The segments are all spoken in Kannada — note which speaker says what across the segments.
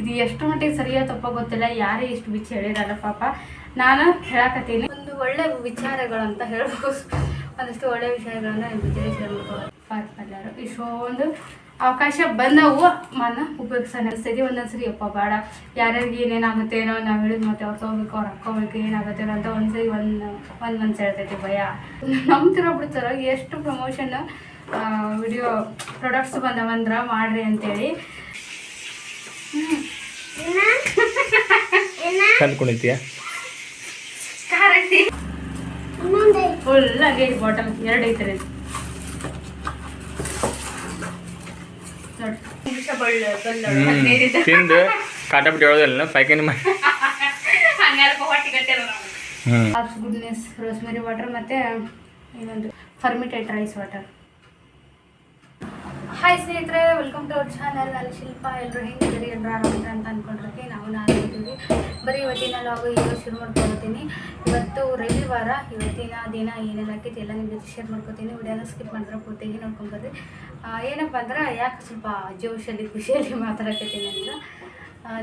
Speaker 1: ಇದು ಎಷ್ಟು ಮಟ್ಟಿಗೆ ಸರಿಯೋ ತಪ್ಪ ಗೊತ್ತಿಲ್ಲ, ಯಾರೇ ಇಷ್ಟು ಬಿಚ್ಚಿ ಹೇಳಿರಲ್ಲ ಪಾಪ. ನಾನು ಹೇಳಕತ್ತೀನಿ. ಒಂದು ಒಳ್ಳೆ ವಿಚಾರಗಳು ಅಂತ ಹೇಳ್ಬೋದು. ಒಂದಷ್ಟು ಒಳ್ಳೆ ವಿಷಯಗಳನ್ನ ನಿಮ್ಮ ಮಾಡ್ಕೋಬೋದು ಫಾರ್ ಪಲ್ಯಾರು ಇಷ್ಟೊಂದು ಅವಕಾಶ ಬಂದವು. ಮನ ಉಪಯೋಗಿಸೋಣ. ಅನಿಸ್ತೈತಿ ಒಂದೊಂದ್ಸರಿ ಅಪ್ಪ ಬೇಡ. ಯಾರ್ಯಾರಿಗೆ ಏನೇನಾಗುತ್ತೆ ಏನೋ ನಾವು ಹೇಳಿದ ಮತ್ತೆ ಅವ್ರು ತೊಗೋಬೇಕು, ಅವ್ರು ಹಾಕೋಬೇಕು ಏನಾಗುತ್ತೆ ಅಂತ ಒಂದ್ಸರಿ ಒಂದು ಒಂದು ಮನ್ಸು ಹೇಳ್ತೈತಿ ಭಯ. ನಂಬ್ತಿರೋ ಬಿಡ್ತಾರೋ? ಎಷ್ಟು ಪ್ರಮೋಷನ್ ವಿಡಿಯೋ ಪ್ರಾಡಕ್ಟ್ಸ್ ಬಂದವಂದ್ರ ಮಾಡ್ರಿ ಅಂತೇಳಿ.
Speaker 2: ಚಂದ ಕುಣಿತೀಯ
Speaker 1: ಫುಲ್ ಆಗೈತಿ ಬಾಟಮ್ ಎರಡು ಐತ್ರಿ.
Speaker 2: ತಿಂದು ಕಾಟ ಬಿಟ್ಟು ಹೇಳೋದಿಲ್ಲ ಪೈಕಾನಿ ಮಾಡಿ
Speaker 1: ಗುಡ್ನೆಸ್ ರೋಸ್ಮೆರಿ ವಾಟರ್ ಮತ್ತೆ ಇನ್ನೊಂದು ಫರ್ಮಿಟೆಡ್ ರೈಸ್ ವಾಟರ್ ಹಾಯ್ ಸ್ನೇಹಿತರೆ ವೆಲ್ಕಮ್ ಟು ಅವರ್ ಚಾನಲ್ ನಾನು ಶಿಲ್ಪ ಎಲ್ಲರೂ ಹೆಂಗಿದ್ದೀರಿ? ಎಲ್ಲರೂ ಆರಾಮಿದ್ರೆ ಅಂತ ಅಂದ್ಕೊಂಡಿರ್ತೀನಿ ನಾವು ನಾನು ಇದ್ದೀವಿ. ಬರೀ ಇವತ್ತಿನ ಲಾಗು ಈಗ ಶುರು ಮಾಡ್ಕೊಳ್ತೀನಿ ಇವತ್ತು ರವಿವಾರ, ಇವತ್ತಿನ ದಿನ ಏನೆಲ್ಲ ಆಕೈತಿ ಎಲ್ಲ ನಿಮ್ಮ ಜೊತೆ ಶೇರ್ ಮಾಡ್ಕೊತೀನಿ. ವಿಡಿಯೋನ ಸ್ಕಿಪ್ ಮಾಡಿದ್ರೆ ಪೂರ್ತಿಗೆ ನೋಡ್ಕೊಂಬರ್ರಿ. ಏನಪ್ಪ ಅಂದ್ರೆ, ಯಾಕೆ ಸ್ವಲ್ಪ ಜೋಶಲ್ಲಿ ಖುಷಿಯಲ್ಲಿ ಮಾತಾಡಕತ್ತೀನಿ ಅಂದ್ರೆ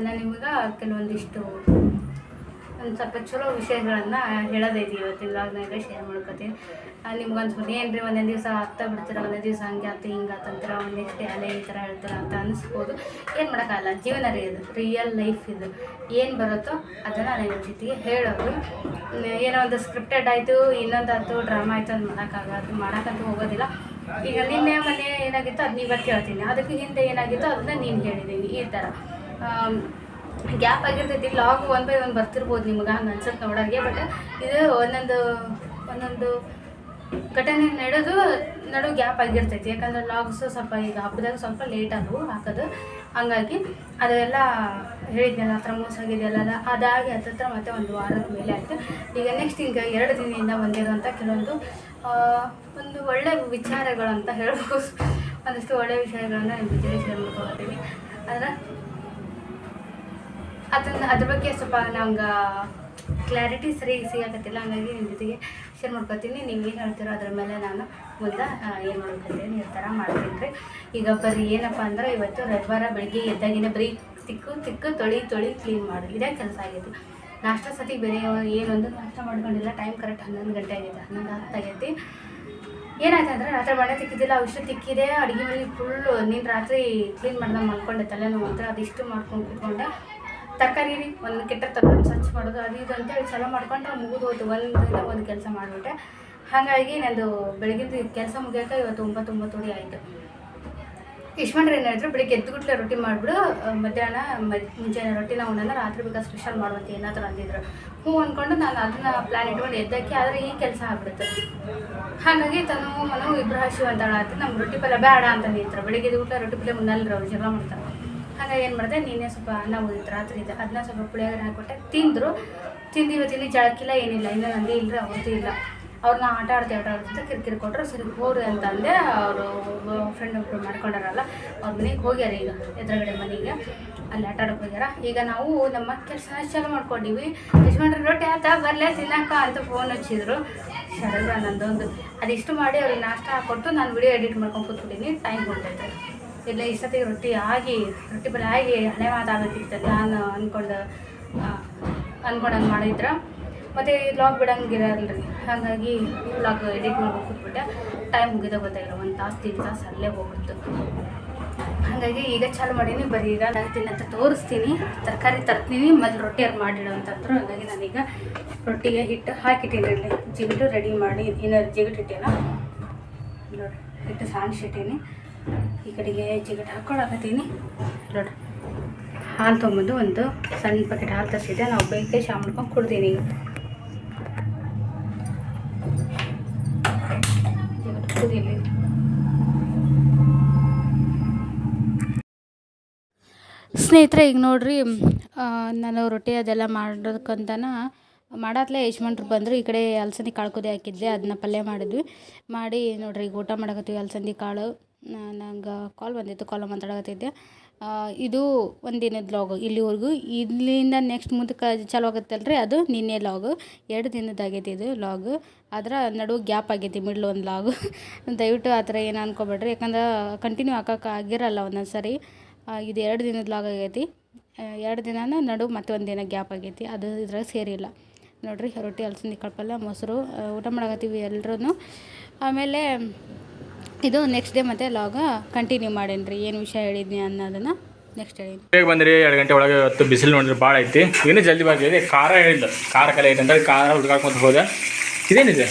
Speaker 1: ನಾನು ನಿಮಗೆ ಕೆಲವೊಂದಿಷ್ಟು ಒಂದು ಸ್ವಲ್ಪ ಚಲೋ ವಿಷಯಗಳನ್ನು ಹೇಳೋದೈತಿ ಇವತ್ತಿನ ಲಾಗ್ನಾಗ ಶೇರ್ ಮಾಡ್ಕೊತೀನಿ. ನಿಮ್ಗೆ ಅನ್ಸ್ಬೋದು ಏನು ರೀ ಒಂದೊಂದು ದಿವಸ ಆಗ್ತಾ ಬಿಡ್ತೀರ? ಒಂದೇ ದಿವಸ ಹಂಗೆ ಆತ ಹಿಂಗೆ ಆತಂತೀರ ಒಂದು ಅಲ್ಲೇ ಈ ಥರ ಹೇಳ್ತಾರ ಅಂತ ಅನಿಸ್ಬೋದು. ಏನು ಮಾಡೋಕ್ಕಾಗಲ್ಲ. ಜೀವನ ರೀ ಇದು. ರಿಯಲ್ ಲೈಫ್ ಇದು. ಏನು ಬರುತ್ತೋ ಅದನ್ನು ನನ್ನ ಜೊತೆಗೆ ಹೇಳೋದು. ಏನೋ ಒಂದು ಸ್ಕ್ರಿಪ್ಟೆಡ್ ಆಯಿತು, ಇನ್ನೊಂದು ಆಯ್ತು ಡ್ರಾಮಾ ಆಯಿತು ಅದು ಮಾಡೋಕ್ಕಾಗದು ಮಾಡೋಕ್ಕಂತೂ ಹೋಗೋದಿಲ್ಲ. ಈಗ ನಿನ್ನೆ ಮೊನ್ನೆ ಏನಾಗಿತ್ತು ಅದನ್ನ ಇವತ್ತು ಹೇಳ್ತೀನಿ ಅದಕ್ಕೆ ಹಿಂದೆ ಏನಾಗಿತ್ತು ಅದನ್ನ ನೀನು ಹೇಳಿದ್ದೀನಿ ಈ ಥರ. ಗ್ಯಾಪ್ ಆಗಿರ್ತೈತಿ ಲಾಗ್ ಒನ್ ಬೈ ಒನ್ ಬರ್ತಿರ್ಬೋದು ನಿಮ್ಗೆ ಹಂಗೆ ಅನ್ಸುತ್ತೆ ನೋಡೋರಿಗೆ ಬಟ್ ಇದು ಒಂದೊಂದು ಒಂದೊಂದು ಘಟನೆ ನಡೆದು, ನಡು ಗ್ಯಾಪ್ ಆಗಿರ್ತೈತಿ. ಯಾಕಂದ್ರೆ ಲಾಗ್ಸ್ ಸ್ವಲ್ಪ ಈಗ ಹಬ್ಬದಾಗ ಸ್ವಲ್ಪ ಲೇಟ್ ಆದವು ಹಾಕೋದು. ಹಂಗಾಗಿ ಅದೆಲ್ಲ ಹೇಳಿದ್ನಲ್ಲ, ಹತ್ರ ಮೋಸ ಆಗಿದೆಯಲ್ಲ ಅದಾಗಿ ಹತ್ತತ್ರ ಮತ್ತೆ ಒಂದು ವಾರದ ಮೇಲೆ ಆಯಿತು. ಈಗ ನೆಕ್ಸ್ಟ್ ಈಗ ಎರಡು ದಿನದಿಂದ ಬಂದಿರುವಂಥ ಕೆಲವೊಂದು ಒಂದು ಒಂದು ಒಳ್ಳೆ ಅಂತ ಹೇಳ್ಬೋದು. ಒಂದಷ್ಟು ಒಳ್ಳೆ ವಿಷಯಗಳನ್ನ ನಿಮ್ಮ ಜೊತೆ ಶೇರ್ ಮಾಡ್ಕೊಳ್ತೀನಿ ಅಂದ್ರೆ ಅದನ್ನ, ಅದ್ರ ಬಗ್ಗೆ ಸ್ವಲ್ಪ ನಮ್ಗೆ ಕ್ಲಾರಿಟಿ ಸರಿ ಸಿಗಾಕತ್ತಿಲ್ಲ ಹಂಗಾಗಿ ನಿಮ್ಮ ಜೊತೆಗೆ ಶೇರ್ ಮಾಡ್ಕೊತೀನಿ. ನೀವು ಏನು ಹೇಳ್ತೀರೋ ಅದ್ರ ಮೇಲೆ ನಾನು ಮುಂದೆ ಏನು ಮಾಡ್ಕೊತೀನಿ ಥರ ಮಾಡ್ತೀನಿ ರೀ. ಈಗ ಬರೀ ಏನಪ್ಪ ಅಂದ್ರೆ ಇವತ್ತು ರವಿವಾರ ಬೆಳಿಗ್ಗೆ ಎದ್ದಾಗಿನ ಬರೀ ತಿಕ್ಕು ತಿಕ್ಕು, ತೊಳಿ ತೊಳಿ ಕ್ಲೀನ್ ಮಾಡಿ. ಇದೇ ಕೆಲಸ ಆಗೈತಿ. ನಾಷ್ಟ ಸತಿ ಬೇರೆ ಏನೊಂದು ನಾಷ್ಟ ಮಾಡ್ಕೊಂಡಿಲ್ಲ ಟೈಮ್ ಕರೆಕ್ಟ್ ಹನ್ನೊಂದು ಗಂಟೆ ಆಗಿದೆ ಹನ್ನೊಂದು ಹತ್ತು ಆಗೈತಿ. ಏನಾಯ್ತು ಅಂದ್ರೆ ರಾತ್ರಿ ಮಳೆ ತಿಕ್ಕಿದ್ದಿಲ್ಲ, ಅವಿಷ್ಟು ತಿಕ್ಕಿದೆ, ಅಡುಗೆ ಮನೆ ಫುಲ್ಲು ನೀನು ರಾತ್ರಿ ಕ್ಲೀನ್ ಮಾಡ್ದಂಗೆ ಮಲ್ಕೊಂಡೆ, ತಲೆನೋವು ಅಂತ ಅದಿಷ್ಟು ಮಾಡ್ಕೊಂಡು ಕೂತ್ಕೊಂಡೆ. ತರಕಾರಿ ರೀ, ಒಂದು ಕೆಟ್ಟ ತರಕಾರಿ ಸ್ವಚ್ಛ ಮಾಡೋದು, ಅದು ಇದು ಅಂತೇಳಿ ಚಲೋ ಮಾಡ್ಕೊಂಡು ಮುಗಿದು ಹೋಯ್ತು ಒಂದಿನ ಒಂದು ಕೆಲಸ ಮಾಡಿಬಿಟ್ಟೆ ಹಾಗಾಗಿ ನಂದು ಬೆಳಗಿಂದ ಕೆಲಸ ಮುಗಿಯೋಕೆ ಇವತ್ತು ಒಂಬತ್ತು ಒಂಬತ್ತುವರೆ ಆಯಿತು. ಯಶ್ವಂಡ್ರು ಏನು ಹೇಳಿದ್ರು, ಬೆಳಿಗ್ಗೆ ಎದ್ದುಗುಟ್ಲೆ ರೊಟ್ಟಿ ಮಾಡಿಬಿಡು ಮಧ್ಯಾಹ್ನ ಮುಂಜಾನೆ ರೊಟ್ಟಿನ ಉಣ್ಣಂದ್ರೆ ರಾತ್ರಿ ಬೇಕಾ ಸ್ಪೆಷಲ್ ಮಾಡುವಂತ ಏನಾದರೂ ಅಂದಿದ್ರು. ಹ್ಞೂ ಅಂದ್ಕೊಂಡು ನಾನು ಅದನ್ನ ಪ್ಲ್ಯಾನ್ ಇಟ್ಕೊಂಡು ಎದ್ದಕ್ಕೆ, ಆದರೆ ಈ ಕೆಲಸ ಆಗ್ಬಿಡುತ್ತೆ. ಹಾಗಾಗಿ ತನು ಮನು ಇಬ್ಬರು ಹಸಿವು ಅಂತ ನಮ್ಗೆ ರೊಟ್ಟಿ ಪಲ್ಯ ಬೇಡ ಅಂತ ನಿಂತರು ಬೆಳಿಗ್ಗೆ ಎದ್ದುಗುಟ್ಲೆ ರೊಟ್ಟಿ ಪಲ್ಯ ಮುನ್ನಲ್ಲರು ಅವ್ರು ಜಗಳ ಮಾಡ್ತಾರೆ. ಹಾಗಾಗಿ ಏನು ಮಾಡಿದೆ ನಿನ್ನೆ ಸ್ವಲ್ಪ ಅನ್ನ ಉಳಿತು ರಾತ್ರಿ ಇದೆ ಅದನ್ನ ಸ್ವಲ್ಪ ಪುಳಿಯೋಗರೆ ಹಾಕ್ಕೊಟ್ಟೆ ತಿಂದರು. ತಿಂದು ಇವತ್ತಿಲ್ಲಿ ಜಳಕಿಲ್ಲ, ಏನಿಲ್ಲ. ಇನ್ನೂ ನಂದಿ ಇಲ್ಲ ಅವ್ರದ್ದು ಇಲ್ಲ. ಅವ್ರನ್ನ ಆಟ ಆಡ್ತೀವಿ ಆಟ ಆಡ್ತಿದ್ದ ಕಿರಿಕಿರಿ ಕೊಟ್ಟರು ಸರಿ, ಹೋಗ್ರಿ ಅಂತ ಅಂದೆ. ಅವರು ಫ್ರೆಂಡ್ ಒಬ್ಬರು ಮಾಡ್ಕೊಂಡಾರಲ್ಲ, ಅವ್ರ ಮನೆಗೆ ಹೋಗ್ಯಾರ ಈಗ, ಎದುರುಗಡೆ ಮನೆಗೆ. ಅಲ್ಲಿ ಆಟ ಆಡಕ್ಕೆ ಹೋಗ್ಯಾರ. ಈಗ ನಾವು ನಮ್ಮ ಕೆಲಸ ಚಾಲು ಮಾಡ್ಕೊಂಡಿವಿ. ಯಜಮಾನ್ರ, ರೊಟ್ಟಿ ಆತ ಬರಲೇ, ತಿನ್ನಕ್ಕ ಅಂತ ಫೋನ್ ಹಚ್ಚಿದ್ರು. ಸಡಗ ನಂದೊಂದು. ಅದಿಷ್ಟು ಮಾಡಿ ಅವ್ರಿಗೆ ನಾಷ್ಟ ಹಾಕ್ಕೊಟ್ಟು ನಾನು ವಿಡಿಯೋ ಎಡಿಟ್ ಮಾಡ್ಕೊಂಡು ಕೂತ್ಬಿಟ್ಟಿನಿ. ಟೈಮ್ ಹೊಂಟೈತೆ ಇಲ್ಲ ಇಷ್ಟೊತ್ತಿಗೆ ರೊಟ್ಟಿ ಆಗಿ, ರೊಟ್ಟಿ ಬಲ ಆಗಿ ಹಳೆ ಮಾತಾಗತ್ತಿತ್ತು. ನಾನು ಅಂದ್ಕೊಂಡು ಅಂದ್ಕೊಂಡಂಗೆ ಮಾಡಿದ್ರ. ಮತ್ತು ಲಾಗ್ ಬಿಡಂಗಿರಲ್ರಿ. ಹಾಗಾಗಿ ವ್ಲಾಗ್ ಎಡಿಟ್ ಮಾಡಿ ಕೂತ್ಬಿಟ್ಟೆ ಟೈಮ್ ಮುಗಿದ ಗೊತ್ತಾಗಿಲ್ಲ ಒಂದು ತಾಸು तीन ತಾಸು ಅಲ್ಲೇ ಹೋಗ್ಬಿಡ್ತು. ಹಾಗಾಗಿ ಈಗ ಚಾಲು ಮಾಡೀನಿ, ಬರೀ ಈಗ ನಾನು ತಿನ್ನಂತ ತೋರಿಸ್ತೀನಿ. ತರಕಾರಿ ತರ್ತೀನಿ ಮೊದಲು ರೊಟ್ಟಿ ಯಾರು ಮಾಡಿಡು ಹಾಗಾಗಿ ನಾನೀಗ ರೊಟ್ಟಿಗೆ ಹಿಟ್ಟು ಹಾಕಿಟ್ಟೀನಿ ಜಿಗಿಟು ರೆಡಿ ಮಾಡಿ ಏನಾರು ಜಿಗಿಟ್ಟು ಇಟ್ಟೇನ ನೋಡಿ ಹಿಟ್ಟು ಸಾಣಿಸಿಟ್ಟೀನಿ ಈ ಕಡೆಗೆ ಜಿಗಟ್ ಹಾಕ್ಕೊಳಕತ್ತೀನಿ ನೋಡಿ. ಹಾಲು ತೊಗೊಂಬಂದು ಒಂದು ಸಣ್ಣ ಪ್ಯಾಕೆಟ್ ಹಾಲು ತರಿಸಿದ್ದೆ. ನಾವು ಬೇಕೆ ಶಾ ಮಾಡ್ಕೊಂಡು ಜಿಗಿಟ್ ಸ್ನೇಹಿತರೆ, ಈಗ ನೋಡ್ರಿ ನಾನು ರೊಟ್ಟಿ ಅದೆಲ್ಲ ಮಾಡೋದಕ್ಕಂತನ ಮಾಡತ್ಲೆ ಯಜಮಾನ್ರು ಬಂದರು. ಈ ಕಡೆ ಅಲಸಂದಿ ಕಾಳು ಕುದಿ ಹಾಕಿದ್ದೆ. ಅದನ್ನ ಪಲ್ಯ ಮಾಡಿದ್ವಿ. ಮಾಡಿ ನೋಡ್ರಿ, ಈಗ ಊಟ ಮಾಡಕತ್ತೀವಿ ಅಲಸಂದಿ ಕಾಳು. ನಂಗೆ ಕಾಲ್ ಬಂದಿತ್ತು ಕಾಲ್ ಮಾತಾಡಕತ್ತಿದ್ದೆ. ಇದು ಇದು ದಿನದ ಲಾಗು ಇಲ್ಲಿವರೆಗೂ. ಇಲ್ಲಿಂದ ನೆಕ್ಸ್ಟ್ ಮುಂದಕ್ಕೆ ಚಾಲು ಆಗುತ್ತಲ್ರಿ ಅದು? ನಿನ್ನೆ ಲಾಗ್ ಎರಡು ದಿನದಾಗೈತಿ ಇದು ಲಾಗ್ ಆದ್ರೆ ನಡು ಗ್ಯಾಪ್ ಆಗೈತಿ ಮಿಡ್ಲ್ ಒಂದು ಲಾಗ್ ದಯವಿಟ್ಟು ಆ ಥರ ಏನು ಅನ್ಕೋಬೇಡ್ರಿ. ಯಾಕಂದ್ರೆ ಕಂಟಿನ್ಯೂ ಹಾಕಕ್ಕೆ ಆಗಿರಲ್ಲ ಒಂದೊಂದು ಸರಿ ಇದು ಎರಡು ದಿನದ ಲಾಗ್ ಆಗೈತಿ. ಎರಡು ದಿನನ ನಡು ಮತ್ತೆ ಒಂದು ದಿನ ಗ್ಯಾಪ್ ಆಗೈತಿ. ಅದು ಇದ್ರಾಗ ಸೇರಿಲ್ಲ. ನೋಡಿರಿ ರೊಟ್ಟಿ ಅಲಸಂದಿ ಕಾಳು ಪಲ್ಯ ಮೊಸರು ಊಟ ಮಾಡಕತ್ತೀವಿ ಎಲ್ಲರೂ ಆಮೇಲೆ ಇದು ನೆಕ್ಸ್ಟ್ ಡೇ ಮತ್ತೆ ಲಾಗ ಕಂಟಿನ್ಯೂ ಮಾಡೇನ್ರಿ ರೀ ಏನು ವಿಷಯ ಹೇಳಿದ್ನಿ ಅನ್ನೋದನ್ನ ನೆಕ್ಸ್ಟ್ ಹೇಳಿ
Speaker 2: ಬೇಗ ಬಂದ್ರಿ ಎರಡು ಗಂಟೆ ಒಳಗೆ ಇವತ್ತು ಬಿಸಿಲು ನೋಡಿದ್ರೆ ಭಾಳ ಐತಿ. ಇನ್ನೂ ಜಲ್ದಿ ಬಂದಿದೆ ಖಾರ ಹೇಳಿಲ್ಲ ಖಾರ ಕಲೆ ಐತೆ ಅಂದ್ರೆ ಖಾರ ಹುಡ್ಕಾಡ್ಕೊಂತ ಹೋದೆ. ಇದೇನಿದೆ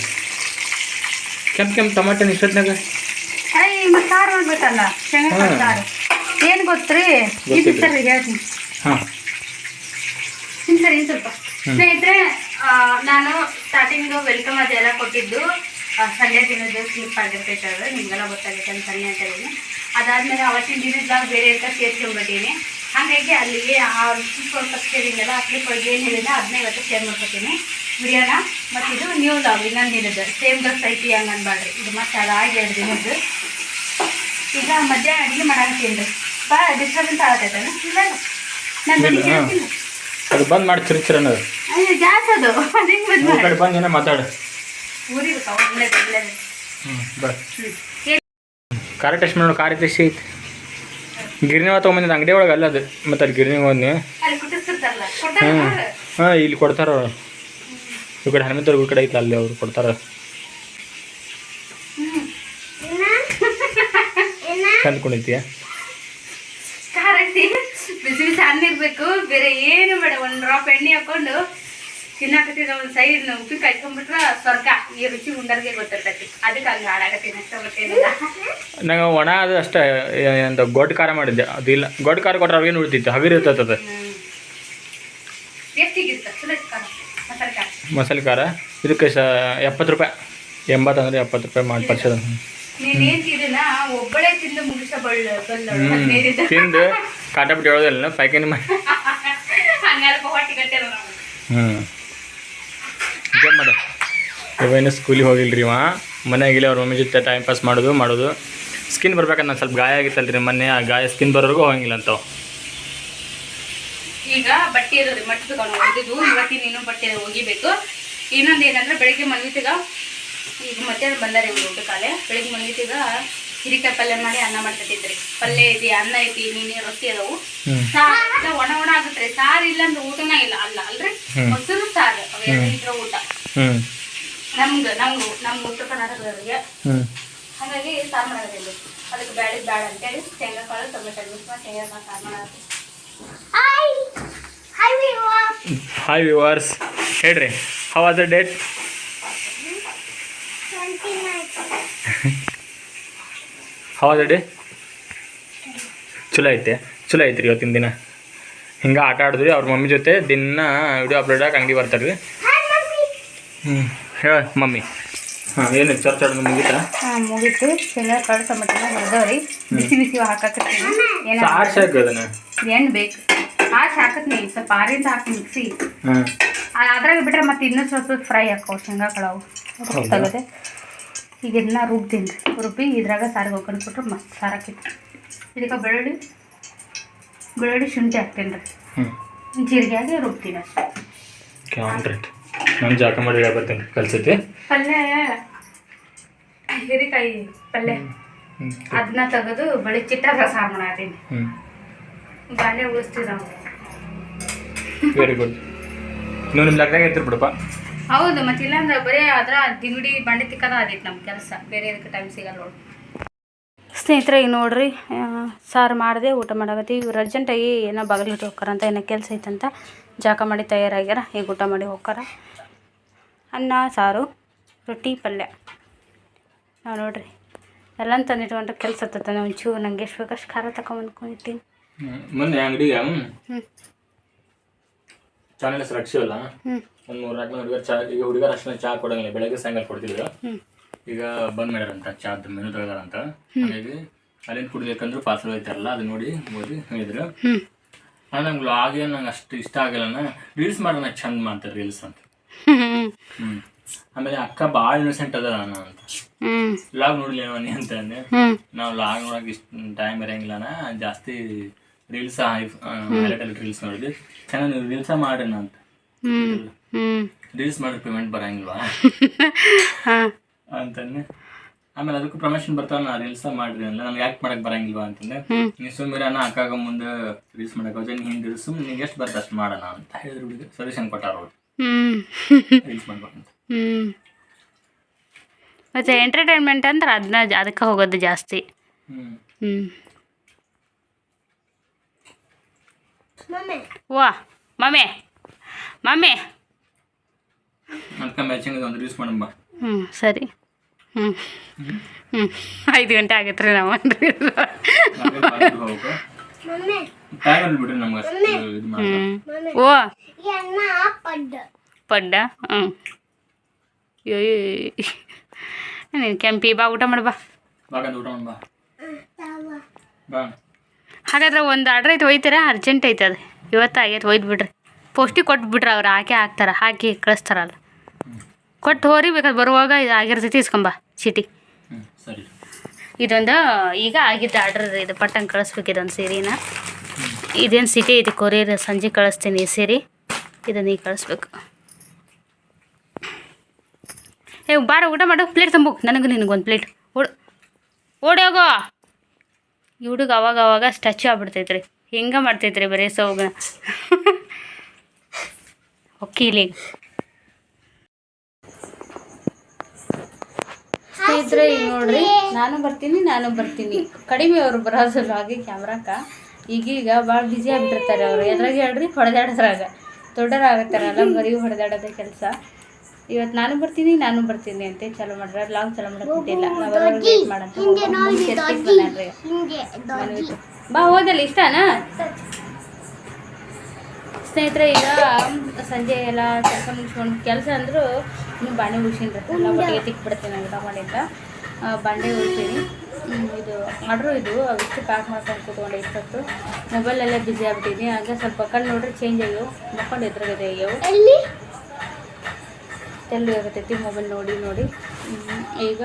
Speaker 2: ಕೆಂಪು ಕೆಂಪು ಟೊಮಾಟೊ ಇಷ್ಟೊತ್ತಿನಾಗ?
Speaker 1: ಮಾಡ್ಬೇಕಲ್ಲ ಶೇಂಗಾ ಏನು ಗೊತ್ತ್ರಿ. ಸರಿ ಹೇಳ್ತೀನಿ.
Speaker 2: ಹಾಂ.
Speaker 1: ಸರಿ ಸ್ವಲ್ಪ. ಸ್ನೇಹಿತರೆ ಆ, ನಾನು ಸ್ಟಾರ್ಟಿಂಗ್ ವೆಲ್ಕಮ್ ಅದೆಲ್ಲ ಕೊಟ್ಟಿದ್ದು. ಸಂಡೇ ದಿನದ ಸ್ಲಿಪ್ ಆಗಿರ್ತೈತಲ್ಲ ನಿಮಗೆಲ್ಲ ಗೊತ್ತಾಗುತ್ತೆ ಅಂತ ಸಂಡೇ ಅಂತ ಹೇಳಿ. ಅದಾದಮೇಲೆ ಅವತ್ತಿನ ದಿನದಾಗ ಬೇರೆ ಅಂತ ಸೇರ್ಕೊಂಡ್ಬಿಟ್ಟೀನಿ ಹಾಗಾಗಿ ಅಲ್ಲಿಗೆ ಆ ಸ್ವಲ್ಪ ಸೇರಿಂಗಲ್ಲ ಆ ಸ್ಲಿಪ್ ಒಳಗೆ ಏನು ಹೇಳಿದೆ ಅದನ್ನೇ ಇವತ್ತು ಶೇರ್ ಮಾಡ್ಕೊತೀನಿ. ವಿಡಿಯೋನ ಮತ್ತು ಇದು ನ್ಯೂ ಲಾಗ್ ಇನ್ನೊಂದು ದಿನದ್ದು. ಸೇಮ್ ಡ್ರೆಸ್ ಐತಿ ಹಂಗೆ ಅನ್ಬಾಡ್ರಿ ಇದು ಮತ್ತೆ ಅದಾಗಿ ಎರಡು ದಿನದ್ದು. ಈಗ ಮಧ್ಯಾಹ್ನ ಅಡುಗೆ ಮಾಡಾಕತ್ತೀನಿ ರೀ ಭಾಳ ಡಿಸ್ಟರ್ಬೆನ್ಸ್ ಆಗತ್ತೈತೆ ಇಲ್ಲ ನಾನು
Speaker 2: ಅದು ಬಂದ್ ಮಾಡಿ ಚಿರ್ಚಿರ ಅನ್ನೋದು.
Speaker 1: ಗ್ಯಾಸ್ ಅದು. ಅದೇನು ಬಂದ್
Speaker 2: ಈ ಕಡೆ ಬಂದು ಏನೋ ಮಾತಾಡು. ಖಾರ ಟೆಸ್ಟ್ ಮಾಡೋಣ ಖಾರ ಟೆಸ್ಟ್ ಐತಿ. ಗಿರ್ನಿ ತೊಗೊಂಬಂದಿದ್ದು ಅಂಗಡಿ ಒಳಗೆ ಅಲ್ಲ ಅದು. ಮತ್ತು ಅಲ್ಲಿ
Speaker 1: ಗಿರ್ನಿ ಕುಟ್ಟಿಸ್ತಿರ್ತಾರಲ್ಲ
Speaker 2: ಹ್ಞೂ ಹಾಂ ಇಲ್ಲಿ ಕೊಡ್ತಾರ ಅವ್ರು. ಈ ಕಡೆ ಹನುಮಂತವ್ರ ಈ ಕಡೆ ಐತಲ್ಲ ಅಲ್ಲಿ ಅವ್ರು ಕೊಡ್ತಾರ.
Speaker 1: ಐತಿ. ಬಿಸಿ ಬಿಸಿ ಅನ್ನ ಇರಬೇಕು ಬೇರೆ ಏನು ಬೇಡ. ಒಂದು ಡ್ರಾಪ್ ಎಣ್ಣೆ ಹಾಕೊಂಡು ತಿನ್ನಾಕತ್ತಿದ ಒಂದು ಸೈಡ್ ಉಪ್ಪಿ ಕಟ್ಕೊಂಡ್ಬಿಟ್ರೆ ಸ್ವರ್ಗ ಈ ರುಚಿ ಉಂಡರ್ಗೆ ಗೊತ್ತಿರ್ತೈತಿ. ಅದಕ್ಕೆ ಹಂಗೆ ಹಾಡಾಕತ್ತೀನಿ ಅಷ್ಟೇ ಗೊತ್ತೇನಿಲ್ಲ
Speaker 2: ನಂಗೆ ಒಣ ಅದು ಅಷ್ಟೇ ಒಂದು ಗೊಡ್ಡ ಖಾರ ಮಾಡಿದ್ದೆ ಅದಿಲ್ಲ ಗೊಡ್ಡ ಖಾರ ಕೊಟ್ರೆ ಅವೇನು ಉಳಿತೈತೆ ಹಗಿರಿರ್ತೈತೆ ಅದು.
Speaker 1: ಮಸಾಲೆ ಖಾರ.
Speaker 2: ಇದಕ್ಕೆ ಸ ಎಪ್ಪತ್ತು ರೂಪಾಯಿ. ಎಂಬತ್ತು ಅಂದರೆ ಎಪ್ಪತ್ತು ರೂಪಾಯಿ ಮಾಡಿ ಪರ್ಸದ
Speaker 1: ತಿಂದು
Speaker 2: ಕಾಟಾಪಟ್ಟಿ ಹೇಳೋದಿಲ್ಲ ಪೈಕಿನ ಮಾಡಿ. ಹ್ಞೂ ಜಪ್ ಮಾಡ. ಇವೇನು ಸ್ಕೂಲಿಗೆ ಹೋಗಿಲ್ರಿ ಇವ? ಮನೆಯಾಗಿಲ್ಲ ಅವ್ರ ಮಮ್ಮಿ ಜೊತೆ ಟೈಮ್ ಪಾಸ್ ಮಾಡೋದು ಮಾಡೋದು. ಸ್ಕಿನ್ ಬರ್ಬೇಕಂತ ನಾನು ಸ್ವಲ್ಪ ಗಾಯ ಆಗಿತ್ತಲ್ರಿ ರೀ ಮೊನ್ನೆ ಆ ಗಾಯ ಸ್ಕಿನ್ ಬರೋರ್ಗು ಹೋಗಂಗಿಲ್ಲ ಅಂತ.
Speaker 1: ಈಗ ಬಟ್ಟೆ ಇರೋದು ಮಟ್ಟದ ತಗೊಂಡು ಒಗೆದು ಇವತ್ತಿನ ಇನ್ನೂ ಬಟ್ಟೆ ಒಗಿಬೇಕು. ಇನ್ನೊಂದು ಏನಂದ್ರೆ ಬೆಳಿಗ್ಗೆ ಮನ್ವಿತಿಗ ಈಗ ಮಧ್ಯಾಹ್ನ ಬಂದಾರೆ ಇವ್ರು ಊಟಕಾಲೆ ಬೆಳಿಗ್ಗೆ ಮನ್ವಿತಿಗ ಹಿರಿಕಾಯಿ ಪಲ್ಯ ಮಾಡಿ ಅನ್ನ ಮಾಡ್ಕೊತಿದ್ರಿ. ಪಲ್ಯ ಐತಿ ಅನ್ನ ಐತಿ ನೀನು ರೊಟ್ಟಿ ಅದಾವು. ಸಾರು ಇಲ್ಲ ಒಣ ಒಣ ಆಗುತ್ತೆ ಸಾರು ಇಲ್ಲ ಅಂದ್ರೆ ಊಟನ ಇಲ್ಲ. ಅಲ್ಲ ಅಲ್ರಿ. ಮೊಸರು ಸಾರು ಇದ್ರ ಊಟ. ನಮ್ಗ ನಮ್ ನಮ್ ನಮ್ಮ ಉತ್ತರ ಕರ್ನಾಟಕದವ್ರಿಗೆ. ಹಾಗಾಗಿ ಸಾರು ಮಾಡೋದಿಲ್ಲ ಅದಕ್ಕೆ ಬ್ಯಾಡಿಗೆ ಬ್ಯಾಡ ಅಂತೇಳಿ ಶೇಂಗಾ ಕಾಳು ಟೊಮೆಟೊ ಮಿಕ್ಸ್ ಮಾಡಿ ಶೇಂಗಾ ಕಾಳು ಸಾರು ಮಾಡೋದು
Speaker 2: ಹಾಯ್ ವಿವರ್ಸ್ ಹೇಳ್ರಿ how are the date how was the day ಚಲೋ ಐತೆ ಚಲೋ ಐತ್ರಿ ಇವತ್ತಿನ ದಿನ. ಹಿಂಗೆ ಆಟ ಆಡಿದ್ರಿ ಅವ್ರ ಮಮ್ಮಿ ಜೊತೆ ದಿನ ವಿಡಿಯೋ ಅಪ್ಲೋಡ್ ಆಗಿ ಅಂಗಡಿ ಬರ್ತಾರೆ ರೀ ಹ್ಞೂ ಹೇಳ ಮಮ್ಮಿ. ಹಾಂ ಏನು ಚರ್ಚ್ ಆಡೋದು ಮುಗೀತಾ?
Speaker 1: ಹಾಂ ಮುಗೀತು. ಎಲ್ಲ ಕಾಳು ಟೊಮೆಟೊ ಹೊಡೆದವ್ರಿ ಬಿಸಿ ಬಿಸಿ ಹಾಕಕತ್ತೀನಿ ಏನ
Speaker 2: ಸಾಕು ಅದನ್ನು.
Speaker 1: ಎಣ್ಣೆ ಬೇಕು? ಹಾಕಿ ಹಾಕತ್ನಿ ಸ್ವಲ್ಪ ಆರಿಂದ ಹಾಕಿ ಮಿಕ್ಸಿ.
Speaker 2: ಹಾಂ
Speaker 1: ಅದ್ರಾಗ ಬಿಟ್ರೆ ಮತ್ತೆ ಇನ್ನೂ ಸ್ವಲ್ಪ ಫ್ರೈ ಹಾಕೋ ಶೇಂಗಾ ಕಳವು
Speaker 2: ಹೌದಾ?
Speaker 1: ತೆಗದೆ. ಇದನ್ನ ರುಬ್ತೀನಿ. ರೀ ರುಬ್ಬಿ ಇದ್ರಾಗ ಸಾರಿಗೆ ಹೋಗ್ಕೊಂಡು ಬಿಟ್ಟರೆ ಮಸ್ತ್ ಸಾರು ಹಾಕಿತ್ತು ಇದಕ್ಕೆ ಬೆಳ್ಳುಳ್ಳಿ ಬೆಳ್ಳುಳ್ಳಿ ಶುಂಠಿ ಹಾಕ್ತೀನಿ ರೀ.
Speaker 2: ಹ್ಞೂ
Speaker 1: ಜೀರಿಗೆ ಹಾಕಿ ರುಬ್ತೀನಿ ಅಷ್ಟೇ.
Speaker 2: ನಾನು ಜಾಕ ಮಾಡಿ ಬರ್ತೀನಿ. ಕಲ್ಸೈತಿ
Speaker 1: ಪಲ್ಯ ಹೀರೆಕಾಯಿ ಪಲ್ಯ. ಅದನ್ನ ತೆಗೆದು ಬಳಿ ಚಿಟ್ಟಾಗ ಸಾರು
Speaker 2: ಮಾಡ್ತೀನಿ.
Speaker 1: ಬಾಲ್ಯ ಉಳಿಸ್ತೀವಿ ನಾವು.
Speaker 2: ವೆರಿ ಗುಡ್ ನೀವು ನಿಮ್ಮ ಲಗ್ನಾಗ ಇರ್ತೀರಿ ಬಿಡಪ್ಪ
Speaker 1: ಹೌದು ಮತ್ತೆ ಇಲ್ಲಾಂದ್ರೆ ಬರೀ ಅದ್ರ ದಿನಡಿ ಬಂಡೆ ತಿಕ್ಕದ ಆದಿತ್ತು ನಮ್ಮ ಕೆಲಸ. ಬೇರೆ ಇದಕ್ಕೆ ಟೈಮ್ ಸಿಗಲ್ಲ ನೋಡಿ. ಸ್ನೇಹಿತರೆ ಈಗ ನೋಡ್ರಿ ಸಾರು ಮಾಡಿದೆ ಊಟ ಮಾಡಾಕತ್ತೀವಿ. ಇವ್ರು ಅರ್ಜೆಂಟಾಗಿ ಏನೋ ಬಾಗಿಲು ಹೋಗ್ತಾರಂತ ಏನೋ ಕೆಲಸ ಐತಂತ. ಜಾಕ ಮಾಡಿ ತಯಾರಾಗ್ಯಾರ ಈಗ ಊಟ ಮಾಡಿ ಹೋಗ್ತಾರ ಅನ್ನ ಸಾರು ರೊಟ್ಟಿ ಪಲ್ಯ. ನಾವು ನೋಡ್ರಿ ಎಲ್ಲ ತಂದಿಟ್ಕೊಂಡ್ರೆ ಕೆಲಸ ಹತ್ತತ್ತ ಒಂಚೂರು ನಂಗೆ ಎಷ್ಟು ಬೇಕಷ್ಟು ಖಾರ ತಗೊಂಬಂದು ಕುಂತೀನಿ
Speaker 2: ಮೊನ್ನೆ ಅಂಗಡಿಗೆ
Speaker 1: ಹ್ಞೂ
Speaker 2: ಚಾನೆಲ್ ಹೆಸರು ಅಕ್ಷಿ
Speaker 1: ಅಲ್ಲ?
Speaker 2: ಒಂದು ಮೂರು ನಾಲ್ಕು ಹುಡುಗರು ಚಾ ಈಗ ಹುಡುಗರು ಅಷ್ಟೊಂದು ಚಾ ಕೊಡಂಗಿಲ್ಲ ಬೆಳಗ್ಗೆ ಸಾಯಂಕಾಲ ಕೊಡ್ತಿದ್ರು. ಈಗ ಬಂದ್ ಮಾಡ್ಯಾರಂತ ಚಾ ಮೆನು ತೆಗ್ದಾರಂತ ಹಾಗಾಗಿ ಅಲ್ಲಿಂದ ಕುಡಿಬೇಕಂದ್ರೆ ಪಾರ್ಸಲ್ ಐತಾರಲ್ಲ ಅದು ನೋಡಿ ಓದಿ ಹೇಳಿದ್ರು. ನಾನು ನಂಗೆ ಆಗೇ ನಂಗೆ ಅಷ್ಟು ಇಷ್ಟ ಆಗಿಲ್ಲ ರೀಲ್ಸ್ ಮಾಡೋಣ ಚಂದ ಮಾಡ್ತಾರೆ ರೀಲ್ಸ್ ಅಂತ. ಹ್ಮ್. ಆಮೇಲೆ ಅಕ್ಕ ಭಾಳ ಇನ್ನೋಸೆಂಟ್ ಅದ ನಾನು ಅಂತ. ಲಾಗ್ ನೋಡ್ಲಿ ಅಂತ ಅಂದೆ. ನಾವು ಲಾಗ್ ನೋಡಕ್ಕೆ ಇಷ್ಟು ಟೈಮ್ ಇರಂಗಿಲ್ಲನ ಜಾಸ್ತಿ ರೀಲ್ಸ್ ರೀಲ್ಸ್ ನೋಡಿದ್ವಿ. ಚೆನ್ನಾಗಿ ನೀವು ರೀಲ್ಸ ಮಾಡೋಣ ಅಂತ.
Speaker 1: ಹ್ಞೂ ಹ್ಞೂ
Speaker 2: ರೀಲ್ಸ್ ಮಾಡಿದ್ರೆ ಪೇಮೆಂಟ್ ಬರಂಗಿಲ್ವಾ? ಅಂತಂದೆ. ಆಮೇಲೆ ಅದಕ್ಕೂ ಪ್ರಮೋಷನ್ ಬರ್ತಾವ ನಾ ರೀಲ್ಸ್ ಮಾಡ್ರಿ ಅಂದ್ರೆ ನನ್ಗೆ ಯಾಕೆ ಮಾಡಕ್ ಬರಂಗಿಲ್ವಾ ಅಂತಂದೆ.
Speaker 1: ನೀವು
Speaker 2: ನೀ ಸುಮ್ಮನೆ ಅನ್ನ ಅಕ್ಕಾಗ ಮುಂದೆ ರೀಲ್ಸ್ ಮಾಡಕ್ ಹೋದ್ರೆ ನೀ ಹಿಂದೆ ಸುಮ್ಮನೆ ನಿಂಗೆ ಎಷ್ಟು ಬರ್ತದೆ ಅಷ್ಟು ಮಾಡೋಣ ಅಂತ ಹೇಳಿದ್ರು ಹುಡುಗ ಸಜೆಷನ್ ಕೊಟ್ಟಾರ ಅವ್ರು. ರೀಲ್ಸ್ ಮಾಡ್ಬೇಕಂತ
Speaker 1: ಅಂತ. ಮತ್ತೆ ಎಂಟರ್ಟೈನ್ಮೆಂಟ್ ಅಂದ್ರೆ ಅದನ್ನ ಅದಕ್ಕೆ ಹೋಗೋದು ಜಾಸ್ತಿ.
Speaker 2: ಹ್ಮ್
Speaker 1: ಹ್ಮ್ ವಾ ಮಮ್ಮಿ ಮಮ್ಮಿ.
Speaker 2: ಅದಕ್ಕೆ ಮ್ಯಾಚಿಂಗ್ ಒಂದು ರೀಲ್ಸ್
Speaker 1: ಹ್ಞೂ ಸರಿ. ಹ್ಞೂ ಹ್ಞೂ ಐದು ಗಂಟೆ ಆಗೈತೆ ರೀ ನಾವು ಹ್ಞೂ ಓ. ಪಡ್ಡ. ಹ್ಞೂ ನೀನು ಕೆಂಪಿ ಬಾ ಊಟ ಮಾಡಿ ಬಾ.
Speaker 2: ಊಟ ಮಾಡ್ ಬಾ. ಬಾ.
Speaker 1: ಹಾಗಾದ್ರೆ ಒಂದು ಆರ್ಡ್ರ್ ಐತೆ ಒಯ್ತೀರಾ? ಅರ್ಜೆಂಟ್ ಐತೆ ಅದು. ಇವತ್ತು ಆಗೈತೆ ಒಯ್ದು ಬಿಡ್ರಿ ಪೋಸ್ಟಿಗೆ ಕೊಟ್ಟು ಬಿಡ್ರಿ ಅವ್ರು ಹಾಕಿ ಹಾಕ್ತಾರೆ ಹಾಕಿ ಕಳಿಸ್ತಾರಲ್ಲ. ಕೊಟ್ಟು ಹೋರಿ ಬೇಕಾದ್ರೆ ಬರುವಾಗ ಇದು ಆಗಿರ್ತೈತಿ ಇಸ್ಕೊಂಬ ಚೀಟಿ. ಇದೊಂದು ಈಗ ಆಗಿದ್ದು ಆರ್ಡ್ರ್ ಇದು ಪಟ್ಟಂಗೆ ಕಳಿಸ್ಬೇಕು ಇದೊಂದು ಸೀರೆನ. ಇದೇನು ಸಿಟಿ ಐತಿ ಕೊರಿಯರ್ ಸಂಜೆ ಕಳಿಸ್ತೀನಿ ಈ ಸೀರೆ. ಇದನ್ನ ಈಗ ಕಳಿಸ್ಬೇಕು. ಏ ಬಾರ ಊಟ ಮಾಡು ಪ್ಲೇಟ್ ತಂಬು. ನನಗೂ ನಿನಗೊಂದು ಪ್ಲೇಟ್. ಓಡ್ ಓಡಿ ಹೋಗೋ. ಈ ಹುಡುಗ ಅವಾಗ ಅವಾಗ ಸ್ಟ್ಯಾಚು ಆಗ್ಬಿಡ್ತೈತ್ರಿ. ಹಿಂಗೆ ಮಾಡ್ತೈತ್ರಿ ಬರೀ ಸೌಗ? ಒಕ್ಕೀಲಿಗೆ ಸ್ನೇಹಿತರೆ, ಈಗ ನೋಡ್ರಿ, ನಾನು ಬರ್ತೀನಿ ನಾನು ಬರ್ತೀನಿ. ಕಡಿಮೆ ಅವ್ರು ಬರೋದಿಲ್ಲ ಹಾಗೆ ಕ್ಯಾಮ್ರಾಕ ಈಗೀಗ ಭಾಳ ಬ್ಯುಸಿ ಆಗ್ಬಿಟ್ಟಿರ್ತಾರೆ ಅವರು. ಎದ್ರಾಗ ಹೇಳ್ರಿ, ಹೊಡೆದಾಡೋದ್ರಾಗ. ದೊಡ್ಡರಾಗತ್ತಾರಲ್ಲ, ಬರೀ ಹೊಡೆದಾಡೋದೇ ಕೆಲಸ. ಇವತ್ತು ನಾನು ಬರ್ತೀನಿ ನಾನು ಬರ್ತೀನಿ ಅಂತ ಚಾಲೂ ಮಾಡ್ರೆ. ಲಾಂಗ್ ಚಾಲೂ ಮಾಡಕ್ಕಿಲ್ಲ ಮಾಡಂತ ಬಾ ಹೋದಲ್ಲ ಇಷ್ಟನಾ? ಸ್ನೇಹಿತರೆ ಈಗ ಸಂಜೆ ಎಲ್ಲ ಕೆಲಸ ಮುಗಿಸ್ಕೊಂಡು ಕೆಲಸ ಅಂದರೂ ಇನ್ನು ಬಾಂಡೆ ಉಳ್ಸಿನ್ರಿ ಎಲ್ಲ ಒಟ್ಟಿಗೆ ತಿಕ್ಬಿಡ್ತೀನಿ ಊಟ ಮಾಡಿದ್ದ ಅಂತ. ಬಾಂಡೆ ಉಳ್ತೀನಿ ಇದು ಆರ್ಡ್ರು ಇದು. ಅವಿಷ್ಟು ಪ್ಯಾಕ್ ಮಾಡ್ಕೊಂಡು ಕೂತ್ಕೊಂಡೆ ಇಷ್ಟೊತ್ತು. ಮೊಬೈಲಲ್ಲೇ ಬ್ಯುಸಿ ಆಗ್ಬಿಟ್ಟಿದ್ದೀನಿ ಹಾಗೆ ಸ್ವಲ್ಪ ಕಣ್ಣು ನೋಡ್ರಿ ಚೇಂಜ್ ಆಗ್ಯವು. ಮಕ್ಕಳು ಎದುರುಗದೆ ಆಗ್ಯವು. ತೆಲ್ಲು ಆಗತೈತಿ ಮೊಬೈಲ್ ನೋಡಿ ನೋಡಿ. ಈಗ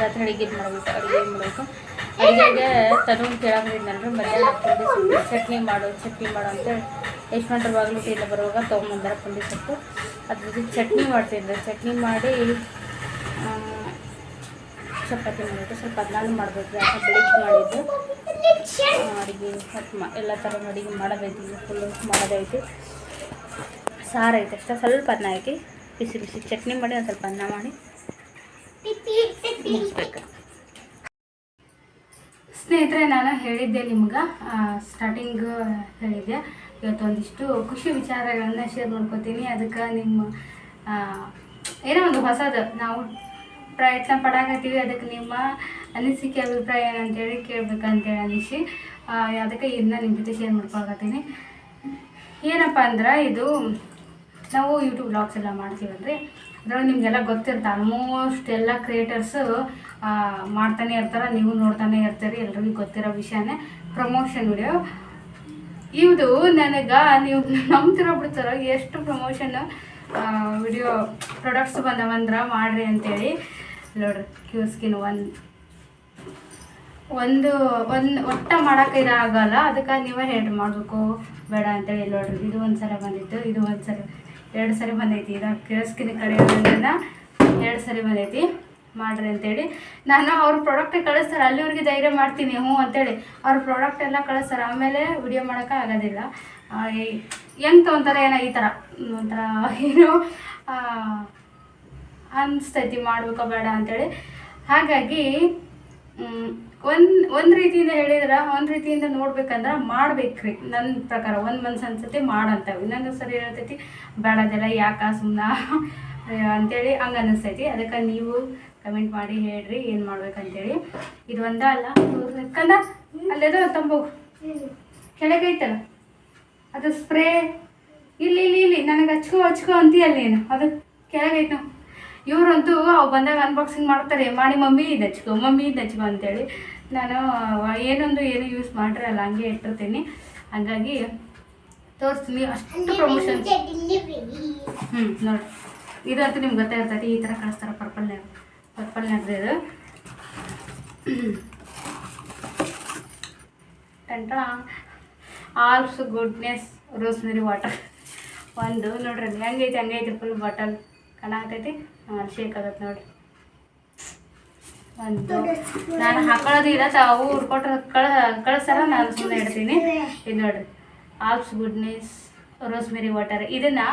Speaker 1: ರಾತ್ರಿ ಅಡುಗೆ ಮಾಡಬೇಕು. ಅಡುಗೆ ಮಾಡಬೇಕು? ಅಡುಗೆಗೆ ತನು ಕೇಳಂಗಿದ್ನಲ್ರಿ ಮಧ್ಯಾಹ್ನ ಪುಂಡಿ ಸೊಪ್ಪು, ಚಟ್ನಿ ಮಾಡು ಚಟ್ನಿ ಮಾಡು ಅಂತ ಗಂಟೆ ಬಾಗಿಲುಟ್ಟಿಯಿಂದ ಬರುವಾಗ ತೊಗೊಂಬಂದಾರ ಪುಂಡಿ ಸೊಪ್ಪು. ಅದ್ರ ಜೊತೆ ಚಟ್ನಿ ಮಾಡ್ತಿದ್ದೆ ಚಟ್ನಿ ಮಾಡಿ ಚಪಾತಿ ಮಾಡಬೇಕು. ಸ್ವಲ್ಪ ಅದನ್ನ ಮಾಡಬೇಕು. ಯಾಕೆ ಬೆಳಿಗ್ಗೆ ಮಾಡಿದ್ದು ಅಡುಗೆ ಮತ್ತು ಎಲ್ಲ ಥರ ಅಡುಗೆ ಮಾಡೋದೈತಿ ಫುಲ್ಲು ಮಾಡೋದೈತಿ ಸಾರು ಐತೆ ಅಷ್ಟೇ. ಸ್ವಲ್ಪ ಅದನ್ನ ಐತಿ ಬಿಸಿ ಬಿಸಿ ಚಟ್ನಿ ಮಾಡಿ ಒಂದು ಸ್ವಲ್ಪ ಅನ್ನ ಮಾಡಿ ಸ್ನೇಹಿತರೆ, ನಾನು ಹೇಳಿದ್ದೆ ನಿಮ್ಗೆ ಸ್ಟಾರ್ಟಿಂಗ್ ಹೇಳಿದ್ದೆ. ಇವತ್ತೊಂದಿಷ್ಟು ಖುಷಿ ವಿಚಾರಗಳನ್ನ ಶೇರ್ ಮಾಡ್ಕೊತೀನಿ. ಅದಕ್ಕೆ ನಿಮ್ಮ ಏನೋ ಒಂದು ಹೊಸದು. ನಾವು ಪ್ರಯತ್ನ ಪಡಾಕತ್ತೀವಿ. ಅದಕ್ಕೆ ನಿಮ್ಮ ಅನಿಸಿಕೆ, ಅಭಿಪ್ರಾಯ ಏನಂತೇಳಿ ಕೇಳಬೇಕಂತೇಳಿ ಅನಿಸಿ ಅದಕ್ಕೆ ಇದನ್ನ ನಿಮ್ಮ ಜೊತೆ ಶೇರ್ ಮಾಡ್ಕೊಳಕತ್ತೀನಿ. ಏನಪ್ಪ ಅಂದ್ರೆ, ಇದು ನಾವು ಯೂಟ್ಯೂಬ್ ವ್ಲಾಗ್ಸ್ ಎಲ್ಲ ಮಾಡ್ತೀವಲ್ರಿ ಅದರಲ್ಲಿ ನಿಮಗೆಲ್ಲ ಗೊತ್ತಿರುತ್ತೆ ಆಲ್ಮೋಸ್ಟ್ ಎಲ್ಲ ಕ್ರಿಯೇಟರ್ಸು ಮಾಡ್ತಾನೆ ಇರ್ತಾರೆ, ನೀವು ನೋಡ್ತಾನೆ ಇರ್ತೀರಿ, ಎಲ್ರಿಗೂ ಗೊತ್ತಿರೋ ವಿಷಯನೇ ಪ್ರಮೋಷನ್ ವಿಡಿಯೋ ಇದು ನನಗೆ, ನೀವು ನಂಬ್ತಿರೋ ಬಿಡ್ತಾರೋ, ಎಷ್ಟು ಪ್ರಮೋಷನ್ ವಿಡಿಯೋ ಪ್ರಾಡಕ್ಟ್ಸ್ ಬಂದವಂದ್ರೆ ಮಾಡ್ರಿ ಅಂತೇಳಿ. ನೋಡ್ರಿ ಕ್ಯೂ ಸ್ಕಿನ್ ಒಂದು. ಒಂದು ಒಂದು ಒಟ್ಟ ಮಾಡೋಕೆ ಇದಾಗಲ್ಲ ಅದಕ್ಕೆ ನೀವೇ ಹೇಳ್ರಿ ಮಾಡಬೇಕು, ಬೇಡ ಅಂತೇಳಿ ನೋಡ್ರಿ. ಇದು ಒಂದು ಸಲ ಬಂದಿತ್ತು, ಇದು ಒಂದು ಸಲ ಎರಡು ಸರಿ ಬಂದೈತಿ. ಇದು ಕಿರಸ್ಕಿನ ಕಡೆಯೋದ್ರಿಂದ ಎರಡು ಸರಿ ಬಂದೈತಿ. ಮಾಡ್ರಿ ಅಂತೇಳಿ. ನಾನು ಅವ್ರ ಪ್ರಾಡಕ್ಟ್ ಕಳಿಸ್ತಾರೆ ಅಲ್ಲಿವ್ರಿಗೆ ಧೈರ್ಯ ಮಾಡ್ತೀನಿ ಹ್ಞೂ ಅಂತೇಳಿ. ಅವ್ರ ಪ್ರಾಡಕ್ಟ್ ಎಲ್ಲ ಕಳಿಸ್ತಾರೆ. ಆಮೇಲೆ ವಿಡಿಯೋ ಮಾಡೋಕೆ ಆಗೋದಿಲ್ಲ. ಹೆಂಗ್ ತೊಗೊಂತಾರೆ ಏನೋ ಈ ಥರ. ಒಂಥರ ಏನು ಅನಿಸ್ತೈತಿ. ಮಾಡ್ಬೇಕಾ ಬೇಡ ಅಂತೇಳಿ. ಹಾಗಾಗಿ ಒಂದು ಒಂದು ರೀತಿಯಿಂದ ಹೇಳಿದ್ರೆ, ಒಂದು ರೀತಿಯಿಂದ ನೋಡ್ಬೇಕಂದ್ರೆ ಮಾಡ್ಬೇಕ್ರಿ. ನನ್ನ ಪ್ರಕಾರ ಒಂದು ಮನ್ಸು ಅನ್ಸತಿ ಮಾಡಂತೇವೆ. ಇನ್ನೊಂದು ಸರಿ ಇರತೈತಿ ಬೇಡ ಅದೆಲ್ಲ ಯಾಕ ಸುಮ್ಮನೆ ಅಂತೇಳಿ ಹಂಗೆ ಅನ್ನಿಸ್ತೈತಿ ಅದಕ್ಕೆ ನೀವು ಕಮೆಂಟ್ ಮಾಡಿ ಹೇಳ್ರಿ, ಏನು ಮಾಡ್ಬೇಕಂತೇಳಿ. ಇದು ಒಂದ ಅಲ್ಲ ಕಂದ ಅಲ್ಲೇದೋ ತಂಬು. ಕೆಳಗೈತಲ್ಲ ಅದು ಸ್ಪ್ರೇ. ಇಲ್ಲಿ ಇಲ್ಲಿ ಇಲ್ಲಿ, ನನಗೆ ಹಚ್ಕೋ ಹಚ್ಕೋ ಅಂತೀಯಲ್ಲ ನೀನು. ಅದು ಕೆಳಗೈತೆ ಇವರಂತೂ ಅವು ಬಂದಾಗ ಅನ್ಬಾಕ್ಸಿಂಗ್ ಮಾಡ್ತಾರೆ. ಮಾಡಿ ಮಮ್ಮಿ ಇದು ಹಚ್ಕೋ, ಮಮ್ಮಿ ಇದು ಹಚ್ಕೋ ಅಂತೇಳಿ. ನಾನು ಏನೊಂದು ಏನು ಯೂಸ್ ಮಾಡ್ರೆ ಅಲ್ಲ ಹಂಗೆ ಇಟ್ಟಿರ್ತೀನಿ. ಹಾಗಾಗಿ ತೋರಿಸ್ತೀನಿ ಅಷ್ಟು ಪ್ರಮೋಷನ್ ಹ್ಞೂ ನೋಡಿ. ಇದಂತೂ ನಿಮ್ಗೆ ಗೊತ್ತೇ ಇರ್ತೈತಿ ಈ ಥರ ಕಳಿಸ್ತಾರೆ ಪರ್ಪಲ್ ಪರ್ಪಲ್ ಇದು. ಟಂಟ. ಆಲ್ಸ್ ಗುಡ್ನೆಸ್ ರೋಸ್ಮೆರಿ ವಾಟರ್ ಒಂದು ನೋಡ್ರಿ ಹೆಂಗೈತಿ ಹಂಗೈತಿ ಫುಲ್ ಬಾಟಲ್ ಕಣ ಆಗ್ತೈತಿ ಶೇಕ್ ಆಗತ್ತೆ ನೋಡ್ರಿ. ಒಂದು ನಾನು ಹಾಕೊಳ್ಳೋದು ಇಲ್ಲ ತಾವು ಊರು ಕೊಟ್ಟರೆ ಕಳ ಕಳಿಸ್ತಾರ ನಾನು ಸುಮ್ಮನೆ ಇಡ್ತೀನಿ. ಇದು ನೋಡ್ರಿ ಆಪ್ಸ್ ಗುಡ್ನೆಸ್ ರೋಸ್ಮೆರಿ ವಾಟರ್ ಇದನ್ನ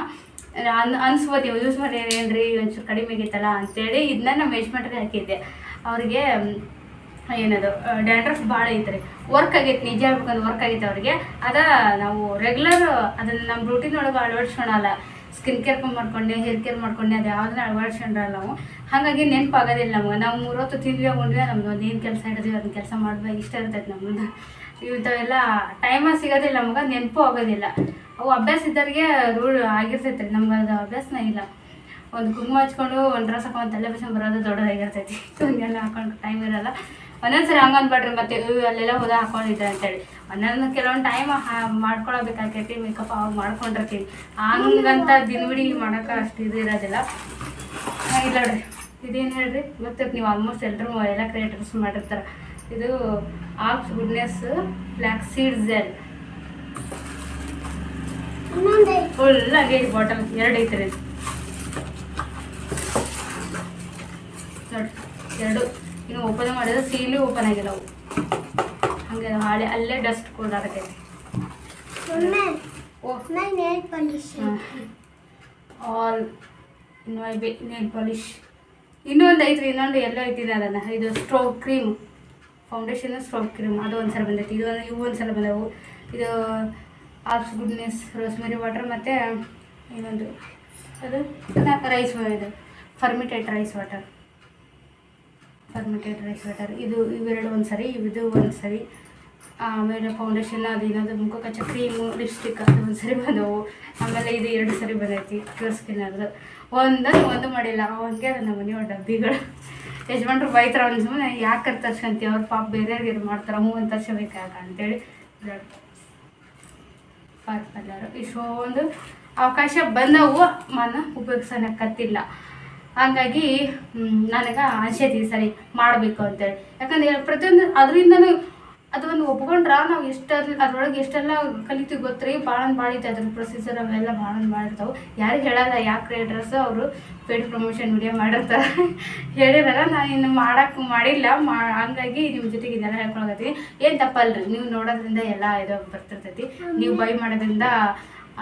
Speaker 1: ಅನ್ ಅನ್ಸ್ಬೋದು ಯೂಸ್ ಮಾಡಿ ಏನ್ರಿ ಒಂಚೂರು ಕಡಿಮೆ ಆಗೈತಲ್ಲ ಅಂತೇಳಿ ಇದನ್ನ ನಮ್ಮ ಮೆಜ್ಮೆಂಟ್ಗೆ ಹಾಕಿದ್ದೆ. ಅವ್ರಿಗೆ, ಏನದು ಡ್ಯಾಂಡ್ರಫ್ ಭಾಳ ಐತ್ರಿ. ವರ್ಕ್ ಆಗೈತೆ, ನಿಜ ಹೇಳ್ಬೇಕಂದ್ರೆ ವರ್ಕ್ ಆಗೈತೆ ಅವ್ರಿಗೆ. ಅದ ನಾವು ರೆಗ್ಯುಲರ್ ಅದನ್ನ ನಮ್ಮ ರೂಟೀನ್ ಒಳಗೆ ಅಳವಡಿಸ್ಕೊಳಲ್ಲ. ಸ್ಕಿನ್ ಕೇರ್ ಮಾಡ್ಕೊಂಡೆ ಹೇರ್ ಕೇರ್ ಮಾಡ್ಕೊಂಡೆ, ಅದು ಯಾವ್ದನ್ನ ಅಳವಡಿಸ್ಕೊಂಡ್ರಲ್ಲ ನಾವು. ಹಾಗಾಗಿ ನೆನಪಾಗೋದಿಲ್ಲ ನಮ್ಗೆ. ನಾವು ಮೂರೊತ್ತು ತಿಂದ್ವಿ ಉಂಡ್ವಿ ನಮ್ದು ಒಂದು ಏನು ಕೆಲಸ ಹಿಡಿದ್ವಿ ಅದನ್ನ ಕೆಲಸ ಮಾಡ್ಬೇಕು, ಇಷ್ಟ ಇರ್ತೈತೆ ನಮ್ಮದು ಇಂಥವೆಲ್ಲ ಟೈಮ ಸಿಗೋದಿಲ್ಲ ನಮ್ಗೆ, ನೆನಪು ಆಗೋದಿಲ್ಲ. ಅವು ಅಭ್ಯಾಸ ಇದ್ದವ್ರಿಗೆ ರೂಲ್ ಆಗಿರ್ತೈತೆ, ನಮ್ಗೆ ಅದು ಅಭ್ಯಾಸನೇ ಇಲ್ಲ. ಒಂದು ಕುಂಕುಮ ಹಚ್ಕೊಂಡು, ಒಂದು ಡ್ರೆಸ್ ಹಾಕೊಂಡು ತಲೆ ಬಸ್ಕೊಂಡು ಬರೋದು ದೊಡ್ಡದಾಗಿರ್ತೈತಿ. ಹಂಗೆಲ್ಲ ಹಾಕೊಂಡು ಟೈಮ್ ಇರಲ್ಲ. ಒಂದೊಂದ್ಸರಿ ಹಂಗಂದ್ ಬಿಡ್ರಿ ಮತ್ತೆ ಅಲ್ಲೆಲ್ಲ ಹೋದ ಹಾಕೊಂಡಿದ್ದೆ ಅಂತೇಳಿ. ಒಂದೊಂದು ಕೆಲವೊಂದು ಟೈಮ್ ಮಾಡ್ಕೊಳಬೇಕಾಕೈತಿ ಮೇಕಪ್ ಅವಾಗ ಮಾಡ್ಕೊಂಡಿರ್ತೀವಿ ಹಂಗಂತ ದಿನವಿಡಿ ಮಾಡೋಕೆ ಅಷ್ಟು ಇದು ಇರೋದಿಲ್ಲ. ಇಲ್ಲ ನೋಡ್ರಿ. ಇದೇನು ಹೇಳ್ರಿ? ಗೊತ್ತಿತ್ತು ನೀವು ಆಲ್ಮೋಸ್ಟ್ ಎಲ್ಲರೂ ಎಲ್ಲ ಕ್ರಿಯೇಟರ್ಸ್ ಮಾಡಿರ್ತಾರೆ. ಇದು Alps goodness flax seed gel full ಆಗೈತಿ ಬಾಟಲ್ ಎರಡು ಐತ್ರಿ. ನೋಡ್ರಿ ನೋಡಿ ಎರಡು. ಇನ್ನು ಓಪನ್ ಮಾಡಿದ್ರೆ ಸೀಲು ಓಪನ್ ಆಗಿಲ್ಲ ಅವು. ಹಂಗೆ ಹಾಳೆ ಅಲ್ಲೇ ಡಸ್ಟ್ ಕೂಡ ಆಗೈತಿ ಓ. ಆಲ್ ನೇಲ್ ಪಾಲಿಶ್ ಇನ್ನೊಂದು ಐತ್ರಿ ಇನ್ನೊಂದು ಎಲ್ಲ ಐತಿದೆ ಅದನ್ನ. ಇದು straw cream foundation straw cream ಅದು ಒಂದು ಸಲ ಬಂದೈತಿ. ಇದು ಒಂದು ಇವು ಒಂದು ಸಲ ಬಂದವು. ಇದು ಆಪ್ಸ್ ಗುಡ್ನೆಸ್ ರೋಸ್ಮೆರಿ ವಾಟರ್ ಮತ್ತು ಇನ್ನೊಂದು ಅದು ರೈಸ್ ಇದು. Fermented rice water fermented rice ಇದು ಇವೆರಡು ಒಂದು ಸರಿ ಇದು ಒಂದು ಸರಿ ಆಮೇಲೆ ಫೌಂಡೇಶನ್ ಅದು ಏನಾದರೂ ಮುಖಕ್ಕೆ ಕ್ರೀಮು ಲಿಪ್ಸ್ಟಿಕ್ ಅದು ಒಂದು ಸರಿ ಬಂದವು. ಆಮೇಲೆ ಇದು ಎರಡು ಸರಿ ಬಂದೈತಿ ಕ್ಯೂರ್ ಸ್ಕಿನ್ ಅದು ಒಂದು ಒಂದು ಮಾಡಿಲ್ಲ, ಅವಂಗೆ ನಮ್ಮ ಮನೆಯವ್ರ ಡಬ್ಬಿಗಳು. ಯಜಮಾನ್ರು ಬೈತಾರೆ ಒಂದು ಸುಮ್ಮನೆ ಯಾಕೆ ತರ್ಸ್ಕೊಂತಿ ಅವ್ರ ಪಾಪ ಬೇರೆಯವ್ರಿಗೆ ಇದು ಮಾಡ್ತಾರೆ ಹ್ಞೂ ಅಂತ ತರ್ಸ್ಕೋಬೇಕಾಗ ಅಂತೇಳಿ. ಪಾರ್ಕ್ ಶೋ ಇಷ್ಟೊಂದು ಅವಕಾಶ ಬಂದವು, ಮನ ಉಪಯೋಗಿಸೋಣಕ್ಕತ್ತಿಲ್ಲ ಹಾಗಾಗಿ ನನಗೆ ಆಸೆ ಈ ಸರಿ ಮಾಡಬೇಕು ಅಂತೇಳಿ ಯಾಕಂದ್ರೆ ಪ್ರತಿಯೊಂದು ಅದರಿಂದನೂ ಅದು ಒಂದು ಒಪ್ಕೊಂಡ್ರ ನಾವು ಎಷ್ಟು ಅದ್ರೊಳಗೆ ಎಷ್ಟೆಲ್ಲ ಕಲಿತೀವಿ ಗೊತ್ತ್ರಿ ಭಾಳ ಭಾಳ ಐತೆ ಅದ್ರ ಪ್ರೊಸೀಜರ್ ಅವೆಲ್ಲ ಭಾಳ ಇರ್ತಾವೆ. ಯಾರಿಗೆ ಹೇಳಲ್ಲ ಯಾಕೆ ಕ್ರಿಯೇಟರ್ಸ್ ಅವರು ಪೇಡ್ ಪ್ರಮೋಷನ್ ವಿಡಿಯೋ ಮಾಡಿರ್ತಾರೆ. ಹೇಳಿರಲ್ಲ ನಾನು ಇನ್ನು ಮಾಡಕ್ಕೆ ಮಾಡಿಲ್ಲ ಮಾ ಹಂಗಾಗಿ ನಿಮ್ಮ ಜೊತೆಗೆ ಇದೆಲ್ಲ ಹೇಳ್ಕೊಳಕತ್ತೀನಿ. ಏನು ತಪ್ಪಲ್ರಿ? ನೀವು ನೋಡೋದ್ರಿಂದ ಎಲ್ಲ ಇದು ಬರ್ತಿರ್ತೈತಿ. ನೀವು ಬೈ ಮಾಡೋದ್ರಿಂದ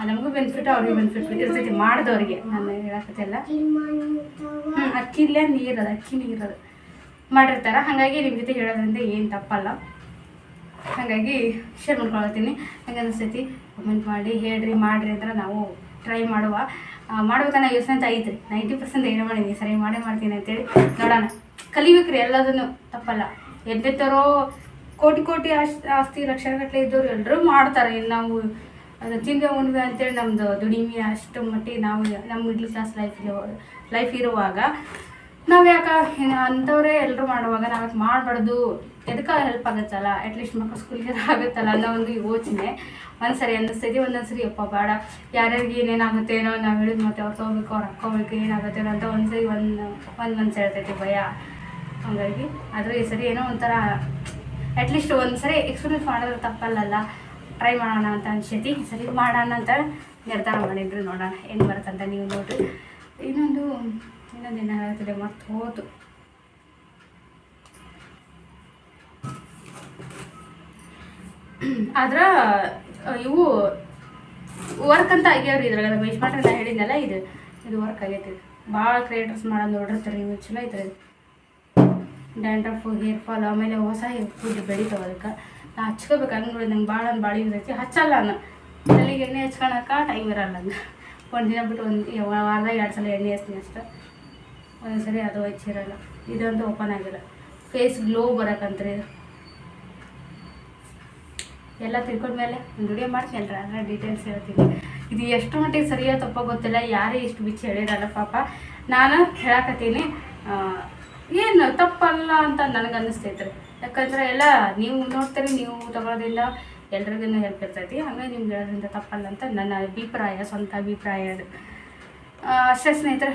Speaker 1: ನಮಗೂ ಬೆನಿಫಿಟ್ ಅವ್ರಿಗೂ ಬೆನಿಫಿಟ್ ಇರ್ತೈತಿ ಮಾಡಿದವ್ರಿಗೆ. ನಾನು ಹೇಳಕತ್ತೆಲ್ಲ ಹ್ಞೂ ನೀರು ಅದು. ಅಕ್ಕಿ ನೀರದು ಮಾಡಿರ್ತಾರೆ. ಹಾಗಾಗಿ ನಿಮ್ಮ ಜೊತೆ ಹೇಳೋದ್ರಿಂದ ಏನು ತಪ್ಪಲ್ಲ. ಹಾಗಾಗಿ ಶೇರ್ ಮಾಡ್ಕೊಳತ್ತೀನಿ ಹಂಗೆ ಅನಿಸ್ತೈತಿ ಕಮೆಂಟ್ ಮಾಡಿ, ಹೇಳ್ರಿ, ಮಾಡಿರಿ ಅಂದ್ರೆ ನಾವು ಟ್ರೈ ಮಾಡುವ. ಮಾಡ್ಬೇಕನ್ನೋ ಯೋಚನೆ ಅಂತ ಐತ್ರಿ. ನೈಂಟಿ ಪರ್ಸೆಂಟ್ ಏನೋ ಮಾಡೀನಿ? ಸರಿ ಮಾಡೇ ಮಾಡ್ತೀನಿ ಅಂತೇಳಿ ನೋಡೋಣ. ಕಲಿಬೇಕ್ರಿ ಎಲ್ಲದನ್ನು. ತಪ್ಪಲ್ಲ. ಎದ್ದೆತ್ತರೋ ಕೋಟಿ ಕೋಟಿ ಆಸ್- ಆಸ್ತಿ, ಲಕ್ಷಗಟ್ಟಲೆ ಇದ್ದವ್ರು ಎಲ್ಲರೂ ಮಾಡ್ತಾರೆ. ಇನ್ನು ನಾವು ಅದು ತಿಂದೆ ಉಣ್ವೆ ಅಂತೇಳಿ ನಮ್ಮದು ದುಡಿಮೆ ಅಷ್ಟು ಮಟ್ಟಿಗೆ ನಾವು ನಮ್ಮ ಮಿಡ್ಲ್ ಕ್ಲಾಸ್ ಲೈಫ್ ಲೈಫ್ ಇರುವಾಗ ನಾವು ಯಾಕೆ ಅಂಥವ್ರೇ ಎಲ್ಲರೂ ಮಾಡುವಾಗ ನಾವು ಮಾಡಬಾರ್ದು? ಎದಕ್ಕೆ ಹೆಲ್ಪ್ ಆಗುತ್ತಲ್ಲ? ಅಟ್ಲೀಸ್ಟ್ ಮಕ್ಕಳು ಸ್ಕೂಲ್ಗೆ ಆಗುತ್ತಲ್ಲ ಅನ್ನೋ ಒಂದು ಯೋಚನೆ. ಒಂದ್ಸರಿ ಅನ್ನಿಸ್ತೈತಿ, ಒಂದೊಂದ್ಸರಿ ಅಪ್ಪ ಬೇಡ. ಯಾರ್ಯಾರಿಗೆ ಏನೇನಾಗುತ್ತೆ ಏನೋ ನಾವು ಹೇಳಿದ್ ಮತ್ತೆ ಅವ್ರು ತೊಗೋಬೇಕು, ಅವ್ರು ಹಾಕ್ಕೋಬೇಕು ಏನಾಗುತ್ತೆ ಅಂತ ಒಂದ್ಸರಿ ಒಂದು ಒಂದು ಮನ್ಸು ಹೇಳ್ತೈತಿ ಭಯ. ಹಂಗಾಗಿ ಆದರೆ ಈ ಸರಿ ಏನೋ ಒಂಥರ ಅಟ್ಲೀಸ್ಟ್ ಒಂದು ಸರಿ ಎಕ್ಸ್ಪೀರಿಯನ್ಸ್ ಮಾಡಿದ್ರೆ ತಪ್ಪಲ್ಲಲ್ಲ? ಟ್ರೈ ಮಾಡೋಣ ಅಂತ ಅನ್ಸೈತಿ ಸರಿ ಮಾಡೋಣ ಅಂತ ನಿರ್ಧಾರ ಮಾಡಿದ್ರು. ನೋಡೋಣ ಏನು ಬರುತ್ತಂತ ನೀವು ನೋಡ್ರಿ. ಇನ್ನೊಂದು ಇನ್ನೊಂದು ಏನು ಹೇಳ್ತಿದೆ ಮತ್ತೆ ಹೋತು. ಆದ್ರೆ, ಇವು ವರ್ಕ್ ಅಂತ ಆಗ್ಯಾವ್ರಿ ಇದ್ರಾಗ ವೇಸ್ಟ್ ಮಾಡ್ರಿ ನಾ ಹೇಳಿದ್ನಲ್ಲ ಇದು. ಇದು ವರ್ಕ್ ಆಗೈತಿ. ಭಾಳ ಕ್ರಿಯೇಟರ್ಸ್ ಮಾಡೋದು ನೋಡಿರ್ತಾರೆ ನೀವು. ಚಲೋ ಐತ್ರಿ. ಡ್ಯಾಂಡ್ರಫ್ ಹೇರ್ ಫಾಲ್ ಆಮೇಲೆ ಹೊಸ ಫುಡ್ ಬೆಳಿತಾವ ಅದಕ್ಕೆ. ಹಚ್ಕೋಬೇಕು. ಹಂಗೆ ನೋಡಿ ನಂಗೆ ಭಾಳ ಭಾಳ ಇದೈತಿ ಹಚ್ಚಲ್ಲ ನಾನು ತಲೆಗೆ ಎಣ್ಣೆ ಹಚ್ಕೊಳಕ ಟೈಮ್ ಇರಲ್ಲ ನಂಗೆ ಒಂದು ದಿನ ಬಿಟ್ಟು ಒಂದು ವಾರದಾಗ ಎರಡು ಸಲ ಎಣ್ಣೆ ಹಚ್ತೀನಿ ಅಷ್ಟು. ಒಂದೊಂದು ಅದು ಹಚ್ಚಿರಲ್ಲ ಇದಂತೂ ಓಪನ್ ಆಗಿಲ್ಲ. ಫೇಸ್ ಗ್ಲೋ ಬರೋಕಂತ್ರಿ ಇದು. ಎಲ್ಲ ತಿಳ್ಕೊಂಡ್ಮೇಲೆ ಒಂದು ವಿಡಿಯೋ ಮಾಡ್ತೀನಿ. ಅಲ್ರ ಅದರ ಡೀಟೇಲ್ಸ್ ಹೇಳ್ತೀನಿ. ಇದು ಎಷ್ಟು ಮಟ್ಟಿಗೆ ಸರಿಯೋ ತಪ್ಪ ಗೊತ್ತಿಲ್ಲ. ಯಾರೇ ಇಷ್ಟು ಬಿಚ್ಚಿ ಹೇಳಿರಲ್ಲ ಪಾಪ. ನಾನು ಹೇಳಕತ್ತೀನಿ. ಏನು ತಪ್ಪಲ್ಲ ಅಂತ ನನಗೆ ಅನ್ನಿಸ್ತೈತ್ರಿ. ಯಾಕಂದ್ರೆ ಎಲ್ಲ ನೀವು ನೋಡ್ತೀರಿ, ನೀವು ತಗೊಳೋದಿಲ್ಲ ಎಲ್ರಿಗೂ ಹೆಲ್ಪ್ ಇರ್ತೈತಿ. ಹಂಗಾಗಿ ನಿಮ್ಗೆ ಹೇಳೋದ್ರಿಂದ ತಪ್ಪಲ್ಲ ಅಂತ ನನ್ನ ಅಭಿಪ್ರಾಯ, ಸ್ವಂತ ಅಭಿಪ್ರಾಯ ಅದು. ಅಷ್ಟೇ ಸ್ನೇಹಿತರೆ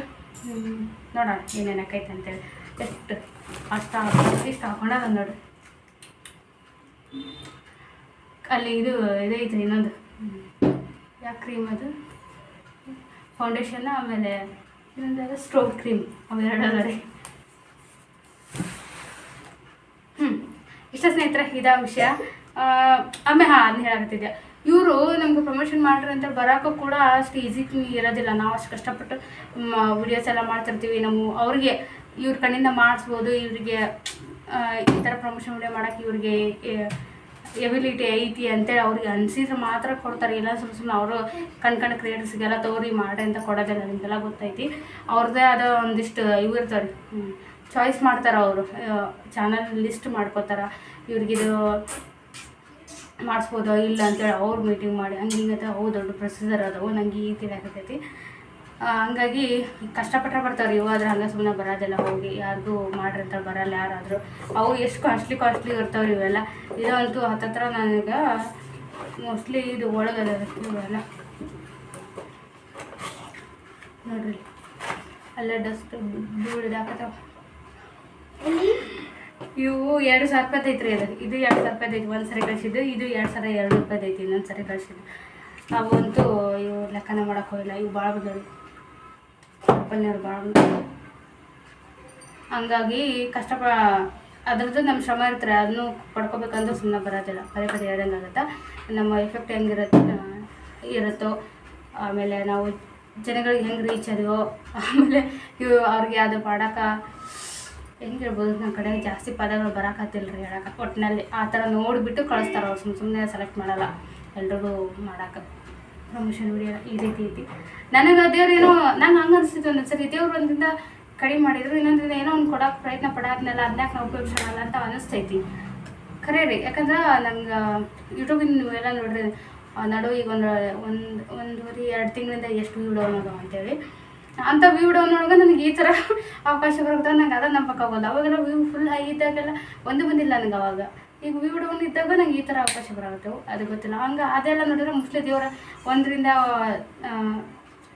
Speaker 1: ನೋಡೋಣ ಏನೇನು ಆಕೈತೆ ಅಂತೇಳಿ. ಎಷ್ಟು ಅಷ್ಟು ಇಷ್ಟು ಹಾಕೊಂಡಾಗ ನೋಡಿ. ಅಲ್ಲಿ ಇದು ಇದೈತೆ ಇನ್ನೊಂದು. ಯಾವ ಕ್ರೀಮ್ ಅದು? ಫೌಂಡೇಶನ್ ಆಮೇಲೆ ಇನ್ನೊಂದು ಸ್ಟ್ರೋಕ್ ಕ್ರೀಮ್ ಅವೆರಡು ರೀ ರೀ ಇಷ್ಟ ಸ್ನೇಹಿತರೆ, ಇದ ವಿಷಯ. ಆಮೇಲೆ ಹಾಂ ಅದನ್ನ ಹೇಳಕತ್ತಿದ್ದೆ. ಇವರು ನಮ್ಗೆ ಪ್ರಮೋಷನ್ ಮಾಡ್ರಿ ಅಂತ ಬರೋಕ್ಕೂ ಕೂಡ ಅಷ್ಟು ಈಸಿ ಇರೋದಿಲ್ಲ. ನಾವು ಅಷ್ಟು ಕಷ್ಟಪಟ್ಟು ವಿಡಿಯೋಸ್ ಎಲ್ಲ ಮಾಡ್ತಿರ್ತೀವಿ. ನಮ್ಮ ಅವ್ರಿಗೆ ಇವ್ರ ಕಣ್ಣಿಂದ ಮಾಡಿಸ್ಬೋದು. ಇವ್ರಿಗೆ ಈ ಥರ ಪ್ರಮೋಷನ್ ವಿಡಿಯೋ ಮಾಡೋಕ್ಕೆ ಇವ್ರಿಗೆ ಎಬಿಲಿಟಿ ಐತಿ ಅಂತೇಳಿ ಅವ್ರಿಗೆ ಅನಿಸಿದ್ರೆ ಮಾತ್ರ ಕೊಡ್ತಾರೆ. ಇಲ್ಲ ಸುಮ್ಮನೆ ಸುಮ್ಮನೆ ಅವರು ಕಣ್ ಕಣ್ ಕ್ರಿಯೇಟರ್ಸ್ಗೆಲ್ಲ ತೋರಿ ಮಾಡ್ರಿ ಅಂತ ಕೊಡೋದಿಲ್ಲ. ನಿಮಗೆಲ್ಲ ಗೊತ್ತೈತಿ. ಅವ್ರದ್ದೇ ಆದ ಒಂದಿಷ್ಟು ಇವು ಇರ್ತಾರೆ ಚಾಯ್ಸ್ ಮಾಡ್ತಾರೆ ಅವರು. ಚಾನಲ್ ಲಿಸ್ಟ್ ಮಾಡ್ಕೋತಾರೆ. ಇವ್ರಿಗಿದು ಮಾಡಿಸ್ಬೋದೋ ಇಲ್ಲ ಅಂತೇಳಿ ಅವ್ರು ಮೀಟಿಂಗ್ ಮಾಡಿ. ಹಂಗೆ ಹಿಂಗತ್ತೆ ಅವು ದೊಡ್ಡ ಪ್ರೊಸೀಜರ್ ಅದಾವು ನಂಗೆ ಈ ತಿಳಿಯಾಕತೈತಿ ಹಂಗಾಗಿ ಕಷ್ಟಪಟ್ಟರೆ ಬರ್ತಾವ್ರಿ. ಇವು ಆದ್ರೆ ಹಂಗೆ ಸುಮ್ಮನೆ ಬರೋದಿಲ್ಲ. ಹೋಗಿ ಯಾರಿಗೂ ಮಾಡ್ರಿ ಅಂತ ಬರಲ್ಲ ಯಾರಾದರೂ. ಅವು ಎಷ್ಟು ಕಾಸ್ಟ್ಲಿ ಕಾಸ್ಟ್ಲಿ ಇರ್ತಾವ್ರಿ ಇವೆಲ್ಲ. ಇದಂತೂ ಹತ್ತತ್ರ ನನಗೆ ಮೋಸ್ಟ್ಲಿ ಇದು ಒಳಗದ ಇವೆಲ್ಲ. ನೋಡ್ರಿ. ಅಲ್ಲೇ ಡಸ್ಟ್ ಬೀಳ್ದಾಕತ್ತಾವ ಇವು ಎರಡು ಸಾವಿರ ರೂಪಾಯಿ ಐತ್ರಿ ಅದು. ಇದು ಎರಡು ಸಾವಿರ ರೂಪಾಯಿ ಐತಿ, ಒಂದು ಸರಿ ಕಳಿಸಿದ್ದು, ಇದು ಎರಡು ಸಾವಿರ ಎರಡು ರೂಪಾಯಿ ಐತಿ, ಇನ್ನೊಂದು ಸರಿ ಕಳಿಸಿದ್ದು. ಅವಂತೂ ಇವು ಲೆಕ್ಕನ ಮಾಡೋಕೆ ಹೋಗಿಲ್ಲ, ಇವು ಭಾಳ ಬಂದವು. ಪಲ್ಯರು ಭಾಳ ಹಂಗಾಗಿ ಕಷ್ಟಪ ಅದ್ರದ್ದು ನಮ್ಮ ಶ್ರಮ ಇರ್ತಾರೆ ಅದನ್ನು ಪಡ್ಕೋಬೇಕಂದ್ರೆ ಸುಮ್ಮನೆ ಬರೋದಿಲ್ಲ. ಪದೇ ಪದೇ ಹೇಳ್ದಂಗೆ ಆಗುತ್ತೆ? ನಮ್ಮ ಎಫೆಕ್ಟ್ ಹೆಂಗಿರುತ್ತೆ ಇರುತ್ತೋ ಆಮೇಲೆ ನಾವು ಜನಗಳಿಗೆ ಹೆಂಗೆ ರೀಚ್ ಅದೋ ಆಮೇಲೆ ಇವು ಅವ್ರಿಗೆ ಅದು ಮಾಡೋಕೆ ಹೆಂಗೆ ಹೇಳ್ಬೋದು ನಮ್ಮ ಕಡೆ ಜಾಸ್ತಿ ಪದಗಳು ಬರೋಕತ್ತಿಲ್ಲ ರೀ ಹೇಳಕ್ಕೆ. ಒಟ್ಟಿನಲ್ಲಿ ಆ ಥರ ನೋಡಿಬಿಟ್ಟು ಕಳಿಸ್ತಾರೆ ಅವ್ರು. ಸುಮ್ಮನೆ ಸುಮ್ಮನೆ ಸೆಲೆಕ್ಟ್ ಮಾಡಲ್ಲ. ಎಲ್ರಿಗೂ ಮಾಡೋಕೆ ಪ್ರಮೋಷನ್ ವಿಡಿಯೋ ಈ ರೀತಿ ಐತಿ. ನನಗೆ ದೇವ್ರು ಏನೋ ನಂಗೆ ಹಂಗೆ ಅನಿಸ್ತಿತ್ತು ಒಂದೊಂದು ಸರಿ ದೇವ್ರು ಒಂದಿಂದ ಕಡಿಮೆ ಮಾಡಿದ್ರು ಇನ್ನೊಂದ್ರಿಂದ ಏನೋ ಒಂದು ಕೊಡೋಕೆ ಪ್ರಯತ್ನ ಪಡಾದ್ನೆಲ್ಲ ಅದನ್ನಾಕೆ ನಾವು ಉಪಯೋಗಿಸೋಣ ಅಂತ ಅನಿಸ್ತೈತಿ. ಖರೆ ರೀ ಯಾಕಂದ್ರೆ ನಂಗೆ ಯೂಟ್ಯೂಬಿನ ನೀವೆಲ್ಲ ನೋಡ್ರಿ ನಡು ಈಗ ಒಂದು ಒಂದು, ಒಂದೂವರೆ, ಎರಡು ತಿಂಗಳಿಂದ ಎಷ್ಟು ಡೌನ್ ಅದಾವ ಅಂತೇಳಿ. ಅಂಥ ಡೌನ್ ಒಳಗೆ ನನಗೆ ಈ ಥರ ಅವಕಾಶ ಬರುತ್ತೆ ನಂಗೆ ಅದ ನಂಬಕ್ಕಾಗೋಲ್ಲ ಅವಾಗೆಲ್ಲ ವ್ಯೂ ಫುಲ್ ಆಗಿದ್ದಾಗೆಲ್ಲ ಒಂದು ಬಂದಿಲ್ಲ ನನಗೆ ಅವಾಗ. ಈಗ ವ್ಯೂ ಡೌನ್ ಇದ್ದಾಗ ನಂಗೆ ಈ ಥರ ಅವಕಾಶ ಬರಾಕತ್ತವು ಅದು ಗೊತ್ತಿಲ್ಲ. ಹಂಗೆ ಅದೆಲ್ಲ ನೋಡಿದ್ರೆ ಮುಸ್ಲಿ ದೇವರ ಒಂದರಿಂದ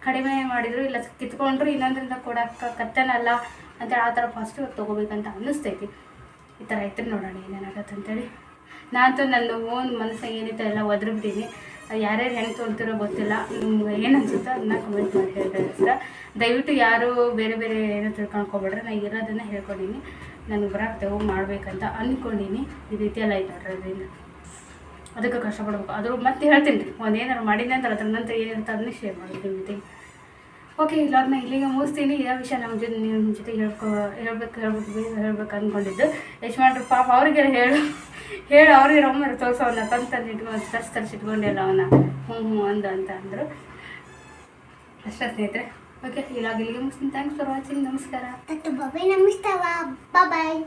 Speaker 1: ಕಡಿಮೆ ಮಾಡಿದ್ರು ಇಲ್ಲ ಕಿತ್ಕೊಂಡ್ರು ಇನ್ನೊಂದರಿಂದ ಕೊಡಕ್ಕೆ ಕತ್ತೇನಲ್ಲ ಅಂತೇಳಿ ಆ ಥರ ಫಸ್ಟ್ ತೊಗೋಬೇಕಂತ ಅನ್ನಿಸ್ತೈತಿ ಈ ಥರ ಐತ್ರಿ ನೋಡೋಣ ಏನೇನಾಗತ್ತೆ ಅಂತೇಳಿ. ನಾನಂತೂ ನನ್ನ ಓನ್ ಮನಸ್ಸಾಗ ಏನಿತ್ತು ಎಲ್ಲ ಯಾರ್ಯಾರು ಹೆಂಗೆ ತೋರ್ತಿರೋ ಗೊತ್ತಿಲ್ಲ. ನಿಮ್ಗೆ ಏನು ಅನ್ಸುತ್ತೋ ಅದನ್ನ ಕಮೆಂಟ್ ಮಾಡಿ ಹೇಳ್ತಾರೆ ಸರ್. ದಯವಿಟ್ಟು ಯಾರು ಬೇರೆ ಬೇರೆ ಏನೋ ತಿಳ್ಕೊಂಡ್ಕೊಬೇಡ್ರೆ ನಾನು ಇರೋದನ್ನು ಹೇಳ್ಕೊಂಡೀನಿ. ನನಗೆ ಬರಾಕ್ತೇವೆ ಮಾಡ್ಬೇಕಂತ ಅಂದ್ಕೊಂಡೀನಿ ಈ ರೀತಿ ಎಲ್ಲ ಐತೆ ನೋಡ್ರಿ ಅದರಿಂದ ಅದಕ್ಕೆ ಕಷ್ಟಪಡ್ಬೇಕು. ಅದ್ರ ಮತ್ತೆ ಹೇಳ್ತೀನಿ. ರೀ ಒಂದು ಏನಾರು ಮಾಡಿದ್ದೆ ಅಂತ ಅದ್ರ ನಂತರ ಏನಿರುತ್ತೆ ಅದನ್ನೇ ಶೇರ್ ಮಾಡ್ತೀನಿ ಜೊತೆಗೆ ಓಕೆ ಇಲ್ಲಾದ್ನ ಇಲ್ಲಿಗೆ ಮುಗಿಸ್ತೀನಿ. ಯಾವ ವಿಷಯ ನಮ್ಮ ಜೊತೆ ನಿಮ್ಮ ಜೊತೆ ಹೇಳ್ಕೊ ಹೇಳ್ಬೇಕು ಹೇಳ್ಬೇಕು ಹೇಳ್ಬೇಕು ಅಂದ್ಕೊಂಡಿದ್ದು ಯಜಮಾನ್ರು ಪಾಪ ಅವ್ರಿಗೆಲ್ಲ ಹೇಳು. ಹೇಳು ಅವ್ರಿಗೆ ರೊಮ್ಮರು ತೋರಿಸೋ ಅವನ್ನ ತಂದು ತಂದು ಇಟ್ಕೊಂಡು ತರ್ಸಿ ತರ್ಸಿ ಇಟ್ಕೊಂಡಿಲ್ಲ ಅವನ. ಹ್ಞೂ ಹ್ಞೂ ಅಂದ ಅಂತ ಅಂದರು. ಅಷ್ಟೇ ಸ್ನೇಹಿತರೆ. ಓಕೆ ಈಗ ಇಲ್ಲಿಗೆ ಮುಗಿಸ್ತೀನಿ. ಥ್ಯಾಂಕ್ಸ್ ಫಾರ್ ವಾಚಿಂಗ್ ನಮಸ್ಕಾರ.
Speaker 3: ಬಾಯ್ mistawa. Bye-bye.